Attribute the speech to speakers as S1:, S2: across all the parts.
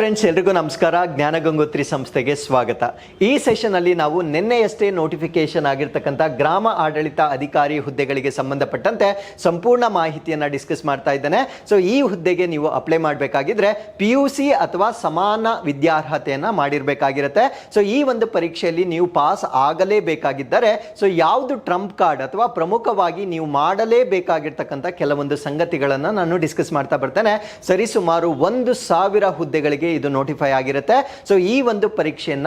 S1: Friends ಎಲ್ರಿಗೂ ನಮಸ್ಕಾರ. ಜ್ಞಾನಗಂಗೋತ್ರಿ ಸಂಸ್ಥೆಗೆ ಸ್ವಾಗತ. ಈ ಸೆಷನ್ ಅಲ್ಲಿ ನಾವು ನಿನ್ನೆಯಷ್ಟೇ ನೋಟಿಫಿಕೇಶನ್ ಆಗಿರ್ತಕ್ಕಂಥ ಗ್ರಾಮ ಆಡಳಿತ ಅಧಿಕಾರಿ ಹುದ್ದೆಗಳಿಗೆ ಸಂಬಂಧಪಟ್ಟಂತೆ ಸಂಪೂರ್ಣ ಮಾಹಿತಿಯನ್ನ ಡಿಸ್ಕಸ್ ಮಾಡ್ತಾ ಇದ್ದೇನೆ. ಸೊ ಈ ಹುದ್ದೆಗೆ ನೀವು ಅಪ್ಲೈ ಮಾಡಬೇಕಾಗಿದ್ರೆ ಪಿ ಯು ಸಿ ಅಥವಾ ಸಮಾನ ವಿದ್ಯಾರ್ಹತೆಯನ್ನು ಮಾಡಿರಬೇಕಾಗಿರುತ್ತೆ. ಸೊ ಈ ಒಂದು ಪರೀಕ್ಷೆಯಲ್ಲಿ ನೀವು ಪಾಸ್ ಆಗಲೇಬೇಕಾಗಿದ್ದರೆ ಸೊ ಯಾವುದು ಟ್ರಂಪ್ ಕಾರ್ಡ್ ಅಥವಾ ಪ್ರಮುಖವಾಗಿ ನೀವು ಮಾಡಲೇಬೇಕಾಗಿರ್ತಕ್ಕಂಥ ಕೆಲವೊಂದು ಸಂಗತಿಗಳನ್ನು ನಾನು ಡಿಸ್ಕಸ್ ಮಾಡ್ತಾ ಬರ್ತೇನೆ. ಸರಿಸುಮಾರು ಒಂದು ಸಾವಿರ ಹುದ್ದೆಗಳಿಗೆ ಇದು ನೋಟಿಫೈ ಆಗಿರುತ್ತೆ. ಸೊ ಈ ಒಂದು ಪರೀಕ್ಷೆಯನ್ನ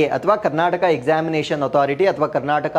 S1: ಎ ಅಥವಾ ಕರ್ನಾಟಕ ಎಕ್ಸಾಮಿನೇಷನ್ ಅಥಾರಿಟಿ ಅಥವಾ ಕರ್ನಾಟಕ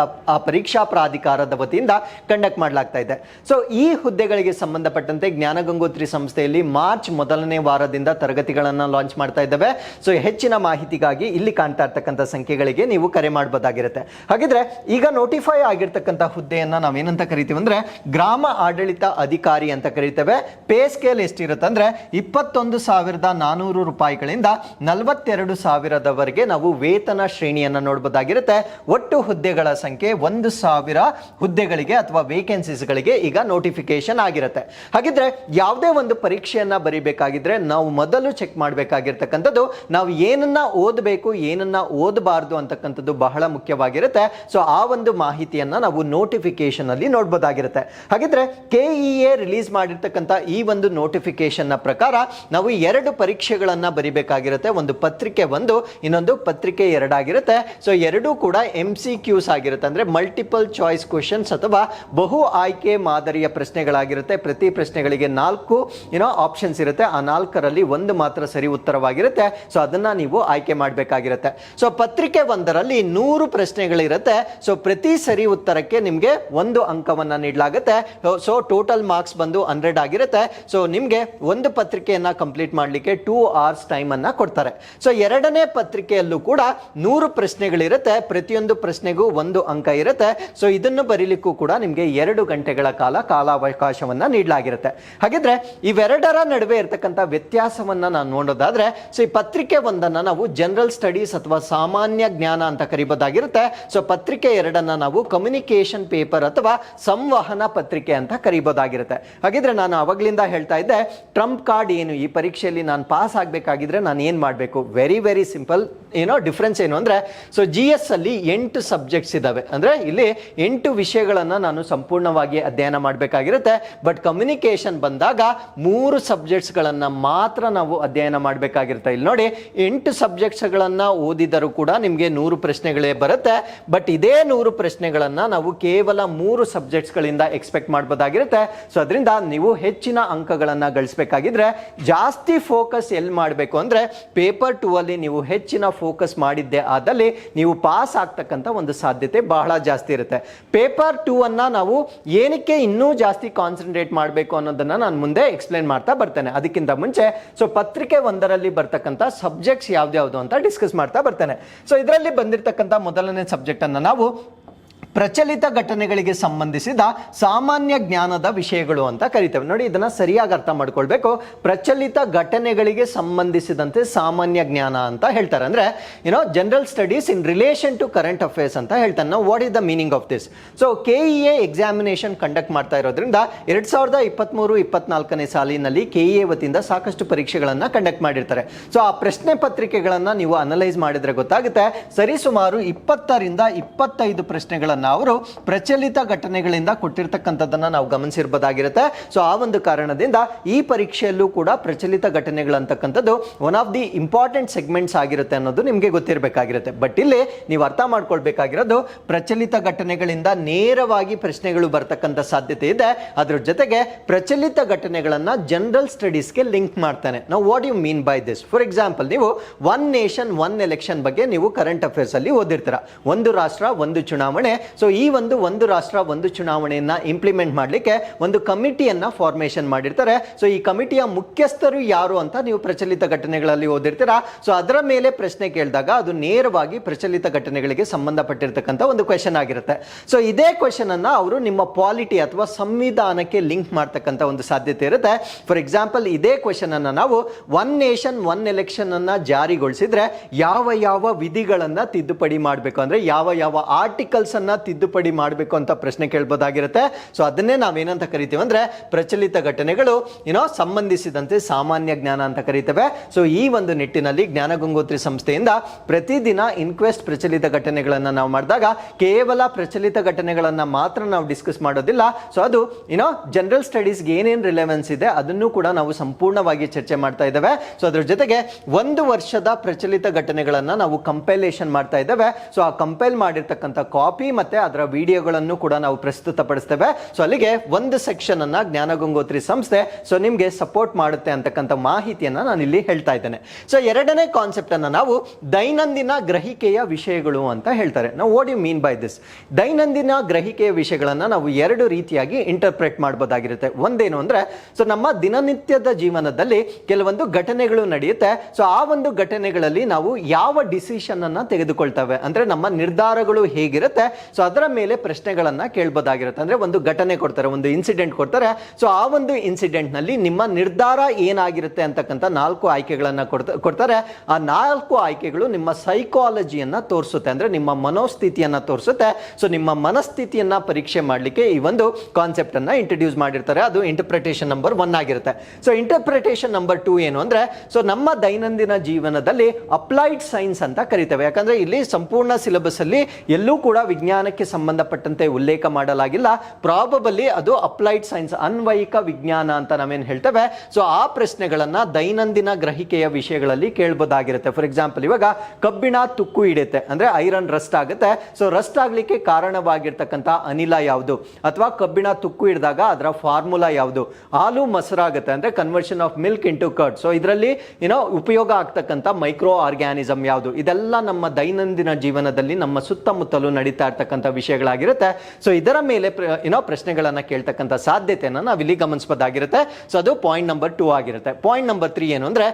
S1: ಪರೀಕ್ಷಾ ಪ್ರಾಧಿಕಾರದ ವತಿಯಿಂದ ಕಂಡಕ್ಟ್ ಮಾಡಲಾಗ್ತಾ ಇದೆ. ಸೊ ಈ ಹುದ್ದೆಗಳಿಗೆ ಸಂಬಂಧಪಟ್ಟಂತೆ ಜ್ಞಾನ ಗಂಗೋತ್ರಿ ಸಂಸ್ಥೆಯಲ್ಲಿ ಮಾರ್ಚ್ ಮೊದಲನೇ ವಾರದಿಂದ ತರಗತಿಗಳನ್ನು ಲಾಂಚ್ ಮಾಡ್ತಾ ಇದ್ದಾವೆ. ಸೊ ಹೆಚ್ಚಿನ ಮಾಹಿತಿಗಾಗಿ ಇಲ್ಲಿ ಕಾಣ್ತಾ ಇರ್ತಕ್ಕಂಥ ಸಂಖ್ಯೆಗಳಿಗೆ ನೀವು ಕರೆ ಮಾಡಬಹುದಾಗಿರುತ್ತೆ ಹಾಗಿದ್ರೆ, ಈಗ ನೋಟಿಫೈ ಆಗಿರ್ತಕ್ಕಂಥ ಹುದ್ದೆಯನ್ನ ನಾವೇನಂತ ಕರಿತೀವಿ ಅಂದ್ರೆ, ಗ್ರಾಮ ಆಡಳಿತ ಅಧಿಕಾರಿ ಅಂತ ಕರಿತೇವೆ. ಪೇ ಸ್ಕೇಲ್ ಎಷ್ಟಿರುತ್ತೆ ಅಂದ್ರೆ ಇಪ್ಪತ್ತೊಂದು ಸಾವಿರದ ನಾನೂರು ರೂಪಾಯಿಗಳಿಂದ ನಲವತ್ತೆರಡು ಸಾವಿರದವರೆಗೆ ನಾವು ವೇತನ ಶ್ರೇಣಿಯನ್ನು ನೋಡಬಹುದಾಗಿರುತ್ತೆ ಒಟ್ಟು ಹುದ್ದೆಗಳ ಸಂಖ್ಯೆ ಒಂದು ಸಾವಿರ ಹುದ್ದೆಗಳಿಗೆ ಅಥವಾ ವೇಕೆನ್ಸೀಸ್ಗಳಿಗೆ ಈಗ ನೋಟಿಫಿಕೇಶನ್ ಆಗಿರುತ್ತೆ. ಹಾಗಿದ್ರೆ ಯಾವುದೇ ಒಂದು ಪರೀಕ್ಷೆಯನ್ನ ಬರಿಬೇಕಾಗಿದ್ರೆ ನಾವು ಮೊದಲು ಚೆಕ್ ಮಾಡಬೇಕಾಗಿರ್ತಕ್ಕಂಥದ್ದು, ನಾವು ಏನನ್ನ ಓದಬೇಕು, ಏನನ್ನ ಓದಬಾರ್ದು ಅಂತಕ್ಕಂಥದ್ದು ಬಹಳ ಮುಖ್ಯವಾಗಿರುತ್ತೆ. ಸೊ ಆ ಒಂದು ಮಾಹಿತಿಯನ್ನ ನಾವು ನೋಟಿಫಿಕೇಶನ್ ಅಲ್ಲಿ ನೋಡಬಹುದಾಗಿರುತ್ತೆ ಹಾಗಿದ್ರೆ ಕೆಇಎ ರಿಲೀಸ್ ಮಾಡಿರ್ತಕ್ಕಂಥ ಈ ಒಂದು ನೋಟಿಫಿಕೇಶನ್ನ ಪ್ರಕಾರ ನಾವು ಎರಡು ಪರೀಕ್ಷೆಗಳನ್ನ ಬರಿಬೇಕಾಗಿರುತ್ತೆ. ಒಂದು ಪತ್ರಿಕೆ ಒಂದು, ಇನ್ನೊಂದು ಪತ್ರಿಕೆ ಎರಡಾಗಿರುತ್ತೆ. ಸೊ ಎರಡೂ ಕೂಡ ಎಂ ಸಿ ಕ್ಯೂಸ್ ಆಗಿರುತ್ತೆ. ಅಂದ್ರೆ ಮಲ್ಟಿಪಲ್ ಚಾಯ್ಸ್ ಕ್ವಶನ್ಸ್ ಅಥವಾ ಬಹು ಆಯ್ಕೆ ಮಾದರಿಯ ಪ್ರಶ್ನೆಗಳಾಗಿರುತ್ತೆ. ಪ್ರತಿ ಪ್ರಶ್ನೆಗಳಿಗೆ ನಾಲ್ಕು ಏನೋ ಆಪ್ಷನ್ಸ್ ಇರುತ್ತೆ. ಆ ನಾಲ್ಕರಲ್ಲಿ ಒಂದು ಮಾತ್ರ ಸರಿ ಉತ್ತರವಾಗಿರುತ್ತೆ. ಸೊ ಅದನ್ನ ನೀವು ಆಯ್ಕೆ ಮಾಡಬೇಕಾಗಿರುತ್ತೆ. ಸೊ ಪತ್ರಿಕೆ ಒಂದರಲ್ಲಿ ನೂರು ಪ್ರಶ್ನೆಗಳಿರುತ್ತೆ. ಸೊ ಪ್ರತಿ ಸರಿ ಉತ್ತರಕ್ಕೆ ನಿಮಗೆ ಒಂದು ಅಂಕವನ್ನ ನೀಡಲಾಗುತ್ತೆ. ಸೊ ಟೋಟಲ್ ಮಾರ್ಕ್ಸ್ ಬಂದು ಹಂಡ್ರೆಡ್ ಆಗಿರುತ್ತೆ. ಸೊ ನಿಮಗೆ ಒಂದು ಪತ್ರಿಕೆಯನ್ನ ಕಂಪ್ಲೀಟ್ ಮಾಡಲಿಕ್ಕೆ ಟೂ ಅವರ್ಸ್ ಟೈಮ್ ಅನ್ನ ಕೊಡ್ತಾರೆ. ಸೊ ಎರಡನೇ ಪತ್ರಿಕೆಯಲ್ಲೂ ಕೂಡ ನೂರು ಪ್ರಶ್ನೆಗಳಿರುತ್ತೆ. ಪ್ರತಿಯೊಂದು ಪ್ರಶ್ನೆಗೂ ಒಂದು ಅಂಕ ಇರುತ್ತೆ. ಸೊ ಇದನ್ನು ಬರೀಲಿಕ್ಕೂ ಕೂಡ ನಿಮಗೆ ಎರಡು ಗಂಟೆಗಳ ಕಾಲ ಕಾಲಾವಕಾಶವನ್ನ ನೀಡಲಾಗಿರುತ್ತೆ. ಹಾಗಿದ್ರೆ ಇವೆರಡರ ನಡುವೆ ಇರತಕ್ಕಂಥ ವ್ಯತ್ಯಾಸವನ್ನ ನಾನು ನೋಡೋದಾದ್ರೆ ಸೊ ಈ ಪತ್ರಿಕೆ ಒಂದನ್ನ ನಾವು ಜನರಲ್ ಸ್ಟಡೀಸ್ ಅಥವಾ ಸಾಮಾನ್ಯ ಜ್ಞಾನ ಅಂತ ಕರಿಬೋದಾಗಿರುತ್ತೆ. ಸೊ ಪತ್ರಿಕೆ ಎರಡನ್ನ ನಾವು ಕಮ್ಯುನಿಕೇಶನ್ ಪೇಪರ್ ಅಥವಾ ಸಂವಹನ ಪತ್ರಿಕೆ ಅಂತ ಕರಿಬೋದಾಗಿರುತ್ತೆ. ಹಾಗಿದ್ರೆ ನಾನು ಅವಾಗ್ಲಿಂದ ಹೇಳ್ತಾ ಇದ್ದೆ ಟ್ರಂಪ್ ಕಾರ್ಡ್ ಏನು? ಈ ಪರೀಕ್ಷೆಯಲ್ಲಿ ನಾನು ಪಾಸ್ ಆಗಬೇಕಾಗಿದ್ರೆ ನಾನು ಏನು ಮಾಡಬೇಕು? ವೆರಿ ವೆರಿ ಸಿಂಪಲ್ ಏನೋ ಡಿಫ್ರೆನ್ಸ್ ಏನು ಅಂದ್ರೆ ಸೊ ಜಿ ಎಸ್ ಅಲ್ಲಿ ಎಂಟು ಸಬ್ಜೆಕ್ಟ್ಸ್ ಇದ್ದಾವೆ ಅಂದ್ರೆ ಇಲ್ಲಿ ಎಂಟು ವಿಷಯಗಳನ್ನ ನಾನು ಸಂಪೂರ್ಣವಾಗಿ ಅಧ್ಯಯನ ಮಾಡಬೇಕಾಗಿರುತ್ತೆ. ಬಟ್ ಕಮ್ಯುನಿಕೇಷನ್ ಬಂದಾಗ ಮೂರು ಸಬ್ಜೆಕ್ಟ್ಸ್ಗಳನ್ನು ಮಾತ್ರ ನಾವು ಅಧ್ಯಯನ ಮಾಡಬೇಕಾಗಿರುತ್ತೆ. ಇಲ್ಲಿ ನೋಡಿ, ಎಂಟು ಸಬ್ಜೆಕ್ಟ್ಸ್ಗಳನ್ನು ಓದಿದರೂ ಕೂಡ ನಿಮಗೆ ನೂರು ಪ್ರಶ್ನೆಗಳೇ ಬರುತ್ತೆ. ಬಟ್ ಇದೇ ನೂರು ಪ್ರಶ್ನೆಗಳನ್ನ ನಾವು ಕೇವಲ ಮೂರು ಸಬ್ಜೆಕ್ಟ್ಸ್ಗಳಿಂದ ಎಕ್ಸ್ಪೆಕ್ಟ್ ಮಾಡ್ಬೋದಾಗಿರುತ್ತೆ. ಸೊ ಅದರಿಂದ ನೀವು ಹೆಚ್ಚಿನ ಅಂಕಗಳನ್ನು ಗಳಿಸಬೇಕಾಗಿದ್ರೆ ಜಾಸ್ತಿ ಫೋಕಸ್ ಎಲ್ಲಿ ಮಾಡಬೇಕು ಅಂದರೆ ಪೇಪರ್ ಟೂ ಅಲ್ಲಿ ನೀವು ಹೆಚ್ಚಿನ ಫೋಕಸ್ ಮಾಡಿದ್ದೆ ಆದಲ್ಲಿ ನೀವು ಪಾಸ್ ಆಗ್ತಕ್ಕಂಥ ಒಂದು ಸಾಧ್ಯತೆ ಬಹಳ ಜಾಸ್ತಿ ಇರುತ್ತೆ. ಪೇಪರ್ ಟೂ ಅನ್ನ ನಾವು ಏನಕ್ಕೆ ಇನ್ನೂ ಜಾಸ್ತಿ ಕಾನ್ಸಂಟ್ರೇಟ್ ಮಾಡಬೇಕು ಅನ್ನೋದನ್ನ ನಾನು ಮುಂದೆ ಎಕ್ಸ್ಪ್ಲೇನ್ ಮಾಡ್ತಾ ಬರ್ತೇನೆ. ಅದಕ್ಕಿಂತ ಮುಂಚೆ ಸೊ ಪತ್ರಿಕೆ ಒಂದರಲ್ಲಿ ಬರ್ತಕ್ಕಂಥ ಸಬ್ಜೆಕ್ಟ್ಸ್ ಯಾವ್ದ್ಯಾವ್ದು ಅಂತ ಡಿಸ್ಕಸ್ ಮಾಡ್ತಾ ಬರ್ತೇನೆ. ಸೊ ಇದರಲ್ಲಿ ಬಂದಿರತಕ್ಕಂಥ ಮೊದಲನೇ ಸಬ್ಜೆಕ್ಟ್ ಅನ್ನು ನಾವು ಪ್ರಚಲಿತ ಘಟನೆಗಳಿಗೆ ಸಂಬಂಧಿಸಿದ ಸಾಮಾನ್ಯ ಜ್ಞಾನದ ವಿಷಯಗಳು ಅಂತ ಕರಿತೇವೆ. ನೋಡಿ, ಇದನ್ನ ಸರಿಯಾಗಿ ಅರ್ಥ ಮಾಡ್ಕೊಳ್ಬೇಕು. ಪ್ರಚಲಿತ ಘಟನೆಗಳಿಗೆ ಸಂಬಂಧಿಸಿದಂತೆ ಸಾಮಾನ್ಯ ಜ್ಞಾನ ಅಂತ ಹೇಳ್ತಾರೆ. ಅಂದ್ರೆ ಏನೋ general studies in relation to current affairs ಅಂತ ಹೇಳ್ತಾರೆ. ನಾವು what is the meaning of this so K E A examination conduct ಮಾಡ್ತಾ ಇರೋದ್ರಿಂದ ಎರಡ್ ಸಾವಿರದ ಇಪ್ಪತ್ತ್ಮೂರು ಇಪ್ಪತ್ನಾಲ್ಕನೇ ಸಾಲಿನಲ್ಲಿ ಕೆ ಇ ಎ ವತಿಯಿಂದ ಸಾಕಷ್ಟು ಪರೀಕ್ಷೆಗಳನ್ನ ಕಂಡಕ್ಟ್ ಮಾಡಿರ್ತಾರೆ. ಸೊ ಆ ಪ್ರಶ್ನೆ ಪತ್ರಿಕೆಗಳನ್ನ ನೀವು ಅನಲೈಸ್ ಮಾಡಿದ್ರೆ ಗೊತ್ತಾಗುತ್ತೆ. ಸರಿಸುಮಾರು ಇಪ್ಪತ್ತರಿಂದ ಇಪ್ಪತ್ತೈದು ಪ್ರಶ್ನೆಗಳನ್ನ ಅವರು ಪ್ರಚಲಿತ ಘಟನೆಗಳಿಂದ ಕೊಟ್ಟಿರ್ತಕ್ಕಂಥದ್ದನ್ನ ನಾವು ಗಮನಿಸಿರ್ಬೋದಾಗಿರುತ್ತೆ. ಸೊ ಆ ಒಂದು ಕಾರಣದಿಂದ ಈ ಪರೀಕ್ಷೆಯಲ್ಲೂ ಕೂಡ ಪ್ರಚಲಿತ ಘಟನೆಗಳಂತಕ್ಕಂಥದ್ದು one of the important segments ಆಗಿರುತ್ತೆ ಅನ್ನೋದು ನಿಮಗೆ ಗೊತ್ತಿರಬೇಕಾಗಿರುತ್ತೆ. ಬಟ್ ಇಲ್ಲಿ ನೀವು ಅರ್ಥ ಮಾಡ್ಕೊಳ್ಬೇಕಾಗಿರೋದು ಪ್ರಚಲಿತ ಘಟನೆಗಳಿಂದ ನೇರವಾಗಿ ಪ್ರಶ್ನೆಗಳು ಬರ್ತಕ್ಕಂಥ ಸಾಧ್ಯತೆ ಇದೆ. ಅದ್ರ ಜೊತೆಗೆ ಪ್ರಚಲಿತ ಘಟನೆಗಳನ್ನ ಜನರಲ್ ಸ್ಟಡೀಸ್ಗೆ ಲಿಂಕ್ ಮಾಡ್ತಾನೆ. ನಾವು what you mean by this for example ನೀವು ಒನ್ ನೇಷನ್ ಒನ್ ಎಲೆಕ್ಷನ್ ಬಗ್ಗೆ ನೀವು ಕರೆಂಟ್ ಅಫೇರ್ಸ್ ಅಲ್ಲಿ ಓದಿರ್ತೀರ. ಒಂದು ರಾಷ್ಟ್ರ, ಒಂದು ಚುನಾವಣೆ ಸೊ ಈ ಒಂದು ಒಂದು ರಾಷ್ಟ್ರ, ಒಂದು ಚುನಾವಣೆಯನ್ನು ಇಂಪ್ಲಿಮೆಂಟ್ ಮಾಡಲಿಕ್ಕೆ ಒಂದು ಕಮಿಟಿಯನ್ನ ಫಾರ್ಮೇಷನ್ ಮಾಡಿರ್ತಾರೆ. ಸೊ ಈ ಕಮಿಟಿಯ ಮುಖ್ಯಸ್ಥರು ಯಾರು ಅಂತ ನೀವು ಪ್ರಚಲಿತ ಘಟನೆಗಳಲ್ಲಿ ಓದಿರ್ತೀರಾ? ಸೊ ಅದರ ಮೇಲೆ ಪ್ರಶ್ನೆ ಕೇಳಿದಾಗ ಅದು ನೇರವಾಗಿ ಪ್ರಚಲಿತ ಘಟನೆಗಳಿಗೆ ಸಂಬಂಧಪಟ್ಟಿರ್ತಕ್ಕಂಥ ಒಂದು ಕ್ವೆಶನ್ ಆಗಿರುತ್ತೆ. ಸೊ ಇದೇ ಕ್ವೆಶನ್ ಅನ್ನ ಅವರು ನಿಮ್ಮ ಪಾಲಿಟಿ ಅಥವಾ ಸಂವಿಧಾನಕ್ಕೆ ಲಿಂಕ್ ಮಾಡ್ತಕ್ಕಂಥ ಒಂದು ಸಾಧ್ಯತೆ ಇರುತ್ತೆ. ಫಾರ್ ಎಕ್ಸಾಂಪಲ್ ಇದೇ ಕ್ವೆಶನ್ ಅನ್ನ ನಾವು ಒನ್ ನೇಷನ್ ಒನ್ ಎಲೆಕ್ಷನ್ ಅನ್ನ ಜಾರಿಗೊಳಿಸಿದ್ರೆ ಯಾವ ಯಾವ ವಿಧಿಗಳನ್ನ ತಿದ್ದುಪಡಿ ಮಾಡಬೇಕು? ಅಂದ್ರೆ ಯಾವ ಯಾವ ಆರ್ಟಿಕಲ್ಸ್ ಅನ್ನ ತಿದ್ದುಪಡಿ ಮಾಡಬೇಕು ಅಂತ ಪ್ರಶ್ನೆ ಕೇಳ್ಬೋದಾಗಿರುತ್ತೆ. ಸೊ ಅದನ್ನೇ ನಾವೇನಂತ ಕರಿತೀವಿ ಅಂದ್ರೆ ಪ್ರಚಲಿತ ಘಟನೆಗಳು ಏನೋ ಸಂಬಂಧಿಸಿದಂತೆ ಸಾಮಾನ್ಯ ಜ್ಞಾನ ಅಂತ ಕರಿತೇವೆ. ಸೊ ಈ ಒಂದು ನಿಟ್ಟಿನಲ್ಲಿ ಜ್ಞಾನ ಗಂಗೋತ್ರಿ ಸಂಸ್ಥೆಯಿಂದ ಪ್ರತಿದಿನ ಇನ್ಕ್ವೆಸ್ಟ್ ಪ್ರಚಲಿತ ಘಟನೆಗಳನ್ನ ನಾವು ಮಾಡಿದಾಗ ಕೇವಲ ಪ್ರಚಲಿತ ಘಟನೆಗಳನ್ನ ಮಾತ್ರ ನಾವು ಡಿಸ್ಕಸ್ ಮಾಡೋದಿಲ್ಲ. ಸೊ ಅದು ಏನೋ ಜನರಲ್ ಸ್ಟಡೀಸ್ಗೆ ಏನೇನು ರಿಲೆವೆನ್ಸ್ ಇದೆ ಅದನ್ನು ಕೂಡ ನಾವು ಸಂಪೂರ್ಣವಾಗಿ ಚರ್ಚೆ ಮಾಡ್ತಾ ಇದ್ದೇವೆ. ಸೊ ಅದ್ರ ಜೊತೆಗೆ ಒಂದು ವರ್ಷದ ಪ್ರಚಲಿತ ಘಟನೆಗಳನ್ನ ನಾವು ಕಂಪೈಲೇಷನ್ ಮಾಡ್ತಾ ಇದ್ದೇವೆ. ಸೊ ಆ ಕಂಪೈಲ್ ಮಾಡಿರ್ತಕ್ಕಂಥ ಕಾಪಿ ಮತ್ತೆ ಅದರ ವಿಡಿಯೋಗಳನ್ನು ಕೂಡ ನಾವು ಪ್ರಸ್ತುತಪಡಿಸ್ತೇವೆ. ಸೊ ಅಲ್ಲಿಗೆ ಒಂದು ಸೆಕ್ಷನ್ ಅನ್ನ ಜ್ಞಾನ ಗಂಗೋತ್ರಿ ಸಂಸ್ಥೆ ಸೊ ನಿಮ್ಗೆ ಸಪೋರ್ಟ್ ಮಾಡುತ್ತೆ ಅಂತಕ್ಕಂಥ ಮಾಹಿತಿಯನ್ನ ನಾನು ಇಲ್ಲಿ ಹೇಳ್ತಾ ಇದ್ದೇನೆ. ಸೊ ಎರಡನೇ ಕಾನ್ಸೆಪ್ಟ್ ಅನ್ನ ನಾವು ದೈನಂದಿನ ಗ್ರಹಿಕೆಯ ವಿಷಯಗಳು ಅಂತ ಹೇಳ್ತಾರೆ. ನಾವು ಯು ಮೀನ್ ಬೈ ದಿಸ್ ದೈನಂದಿನ ಗ್ರಹಿಕೆಯ ವಿಷಯಗಳನ್ನ ನಾವು ಎರಡು ರೀತಿಯಾಗಿ ಇಂಟರ್ಪ್ರೆಟ್ ಮಾಡಬಹುದಾಗಿರುತ್ತೆ ಒಂದೇನು ಅಂದ್ರೆ ಸೊ ನಮ್ಮ ದಿನನಿತ್ಯದ ಜೀವನದಲ್ಲಿ ಕೆಲವೊಂದು ಘಟನೆಗಳು ನಡೆಯುತ್ತೆ. ಸೊ ಆ ಒಂದು ಘಟನೆಗಳಲ್ಲಿ ನಾವು ಯಾವ ಡಿಸಿಷನ್ ಅನ್ನ ತೆಗೆದುಕೊಳ್ತೇವೆ? ಅಂದ್ರೆ ನಮ್ಮ ನಿರ್ಧಾರಗಳು ಹೇಗಿರುತ್ತೆ? ಸೊ ಅದರ ಮೇಲೆ ಪ್ರಶ್ನೆಗಳನ್ನು ಕೇಳ್ಬೋದಾಗಿರುತ್ತೆ. ಅಂದ್ರೆ ಒಂದು ಘಟನೆ ಕೊಡ್ತಾರೆ, ಒಂದು ಇನ್ಸಿಡೆಂಟ್ ಕೊಡ್ತಾರೆ. ಸೊ ಆ ಒಂದು ಇನ್ಸಿಡೆಂಟ್ನಲ್ಲಿ ನಿಮ್ಮ ನಿರ್ಧಾರ ಏನಾಗಿರುತ್ತೆ ಅಂತಕ್ಕಂಥ ನಾಲ್ಕು ಆಯ್ಕೆಗಳನ್ನು ಕೊಡ್ತ- ಕೊಡ್ತಾರೆ. ಆ ನಾಲ್ಕು ಆಯ್ಕೆಗಳು ನಿಮ್ಮ ಸೈಕಾಲಜಿಯನ್ನು ತೋರಿಸುತ್ತೆ. ಅಂದ್ರೆ ನಿಮ್ಮ ಮನೋಸ್ಥಿತಿಯನ್ನು ತೋರಿಸುತ್ತೆ. ಸೊ ನಿಮ್ಮ ಮನಸ್ಥಿತಿಯನ್ನು ಪರೀಕ್ಷೆ ಮಾಡಲಿಕ್ಕೆ ಈ ಒಂದು ಕಾನ್ಸೆಪ್ಟ್ ಅನ್ನ ಇಂಟ್ರಡ್ಯೂಸ್ ಮಾಡಿರ್ತಾರೆ. ಅದು ಇಂಟರ್ಪ್ರಿಟೇಷನ್ ನಂಬರ್ ಒನ್ ಆಗಿರುತ್ತೆ. ಸೊ ಇಂಟರ್ಪ್ರಿಟೇಷನ್ ನಂಬರ್ ಟೂ ಏನು ಅಂದ್ರೆ ಸೊ ನಮ್ಮ ದೈನಂದಿನ ಜೀವನದಲ್ಲಿ ಅಪ್ಲೈಡ್ ಸೈನ್ಸ್ ಅಂತ ಕರಿತೇವೆ. ಯಾಕಂದ್ರೆ ಇಲ್ಲಿ ಸಂಪೂರ್ಣ ಸಿಲೆಬಸ್ ಅಲ್ಲಿ ಎಲ್ಲೂ ಕೂಡ ವಿಜ್ಞಾನಕ್ಕೆ ಸಂಬಂಧಪಟ್ಟಂತೆ ಉಲ್ಲೇಖ ಮಾಡಲಾಗಿಲ್ಲ. ಪ್ರಾಬಬಲಿ ಅದು ಅಪ್ಲೈಡ್ ಸೈನ್ಸ್ ಅನ್ವಯಿಕ ವಿಜ್ಞಾನ ಅಂತ ನಾವೇನು ಹೇಳ್ತೇವೆ. ಸೊ ಆ ಪ್ರಶ್ನೆಗಳನ್ನ ದೈನಂದಿನ ಗ್ರಹಿಕೆಯ ವಿಷಯಗಳಲ್ಲಿ ಕೇಳ್ಬೋದಾಗಿರುತ್ತೆ. ಫಾರ್ ಎಕ್ಸಾಂಪಲ್ ಇವಾಗ ಕಬ್ಬಿಣ ತುಕ್ಕು ಹಿಡಿಯುತ್ತೆ, ಅಂದ್ರೆ ಐರನ್ ರಸ್ಟ್ ಆಗುತ್ತೆ. ಸೊ ರಸ್ಟ್ ಆಗ್ಲಿಕ್ಕೆ ಕಾರಣವಾಗಿರ್ತಕ್ಕಂಥ ಅನಿಲ ಯಾವುದು? ಅಥವಾ ಕಬ್ಬಿಣ ತುಕ್ಕು ಹಿಡಿದಾಗ ಅದರ ಫಾರ್ಮುಲಾ ಯಾವುದು? ಹಾಲು ಮೊಸರಾಗುತ್ತೆ ಅಂದ್ರೆ conversion of milk into curd so ಇದರಲ್ಲಿ ಏನೋ ಉಪಯೋಗ ಆಗ್ತಕ್ಕಂಥ ಮೈಕ್ರೋ ಆರ್ಗ್ಯಾನಿಸಮ್ ಯಾವುದು? ಇದೆಲ್ಲ ನಮ್ಮ ದೈನಂದಿನ ಜೀವನದಲ್ಲಿ ನಮ್ಮ ಸುತ್ತಮುತ್ತಲು ನಡೀತಾ ಇರ್ತಕ್ಕಂಥ ವಿಷಯಗಳಾಗಿರುತ್ತೆ. ಸೊ ಇದರ ಮೇಲೆ ಏನೋ ಪ್ರಶ್ನೆಗಳನ್ನ ಕೇಳ್ತಕ್ಕಂಥ ಸಾಧ್ಯತೆಯನ್ನು ನಾವಿಲ್ಲಿ ಗಮನಿಸಬಹುದಾಗಿರುತ್ತೆ ಸೊ ಅದು ಪಾಯಿಂಟ್ ನಂಬರ್ ಟೂ ಆಗಿರುತ್ತೆ. ಪಾಯಿಂಟ್ ನಂಬರ್ ತ್ರೀ ಏನು ಅಂದ್ರೆ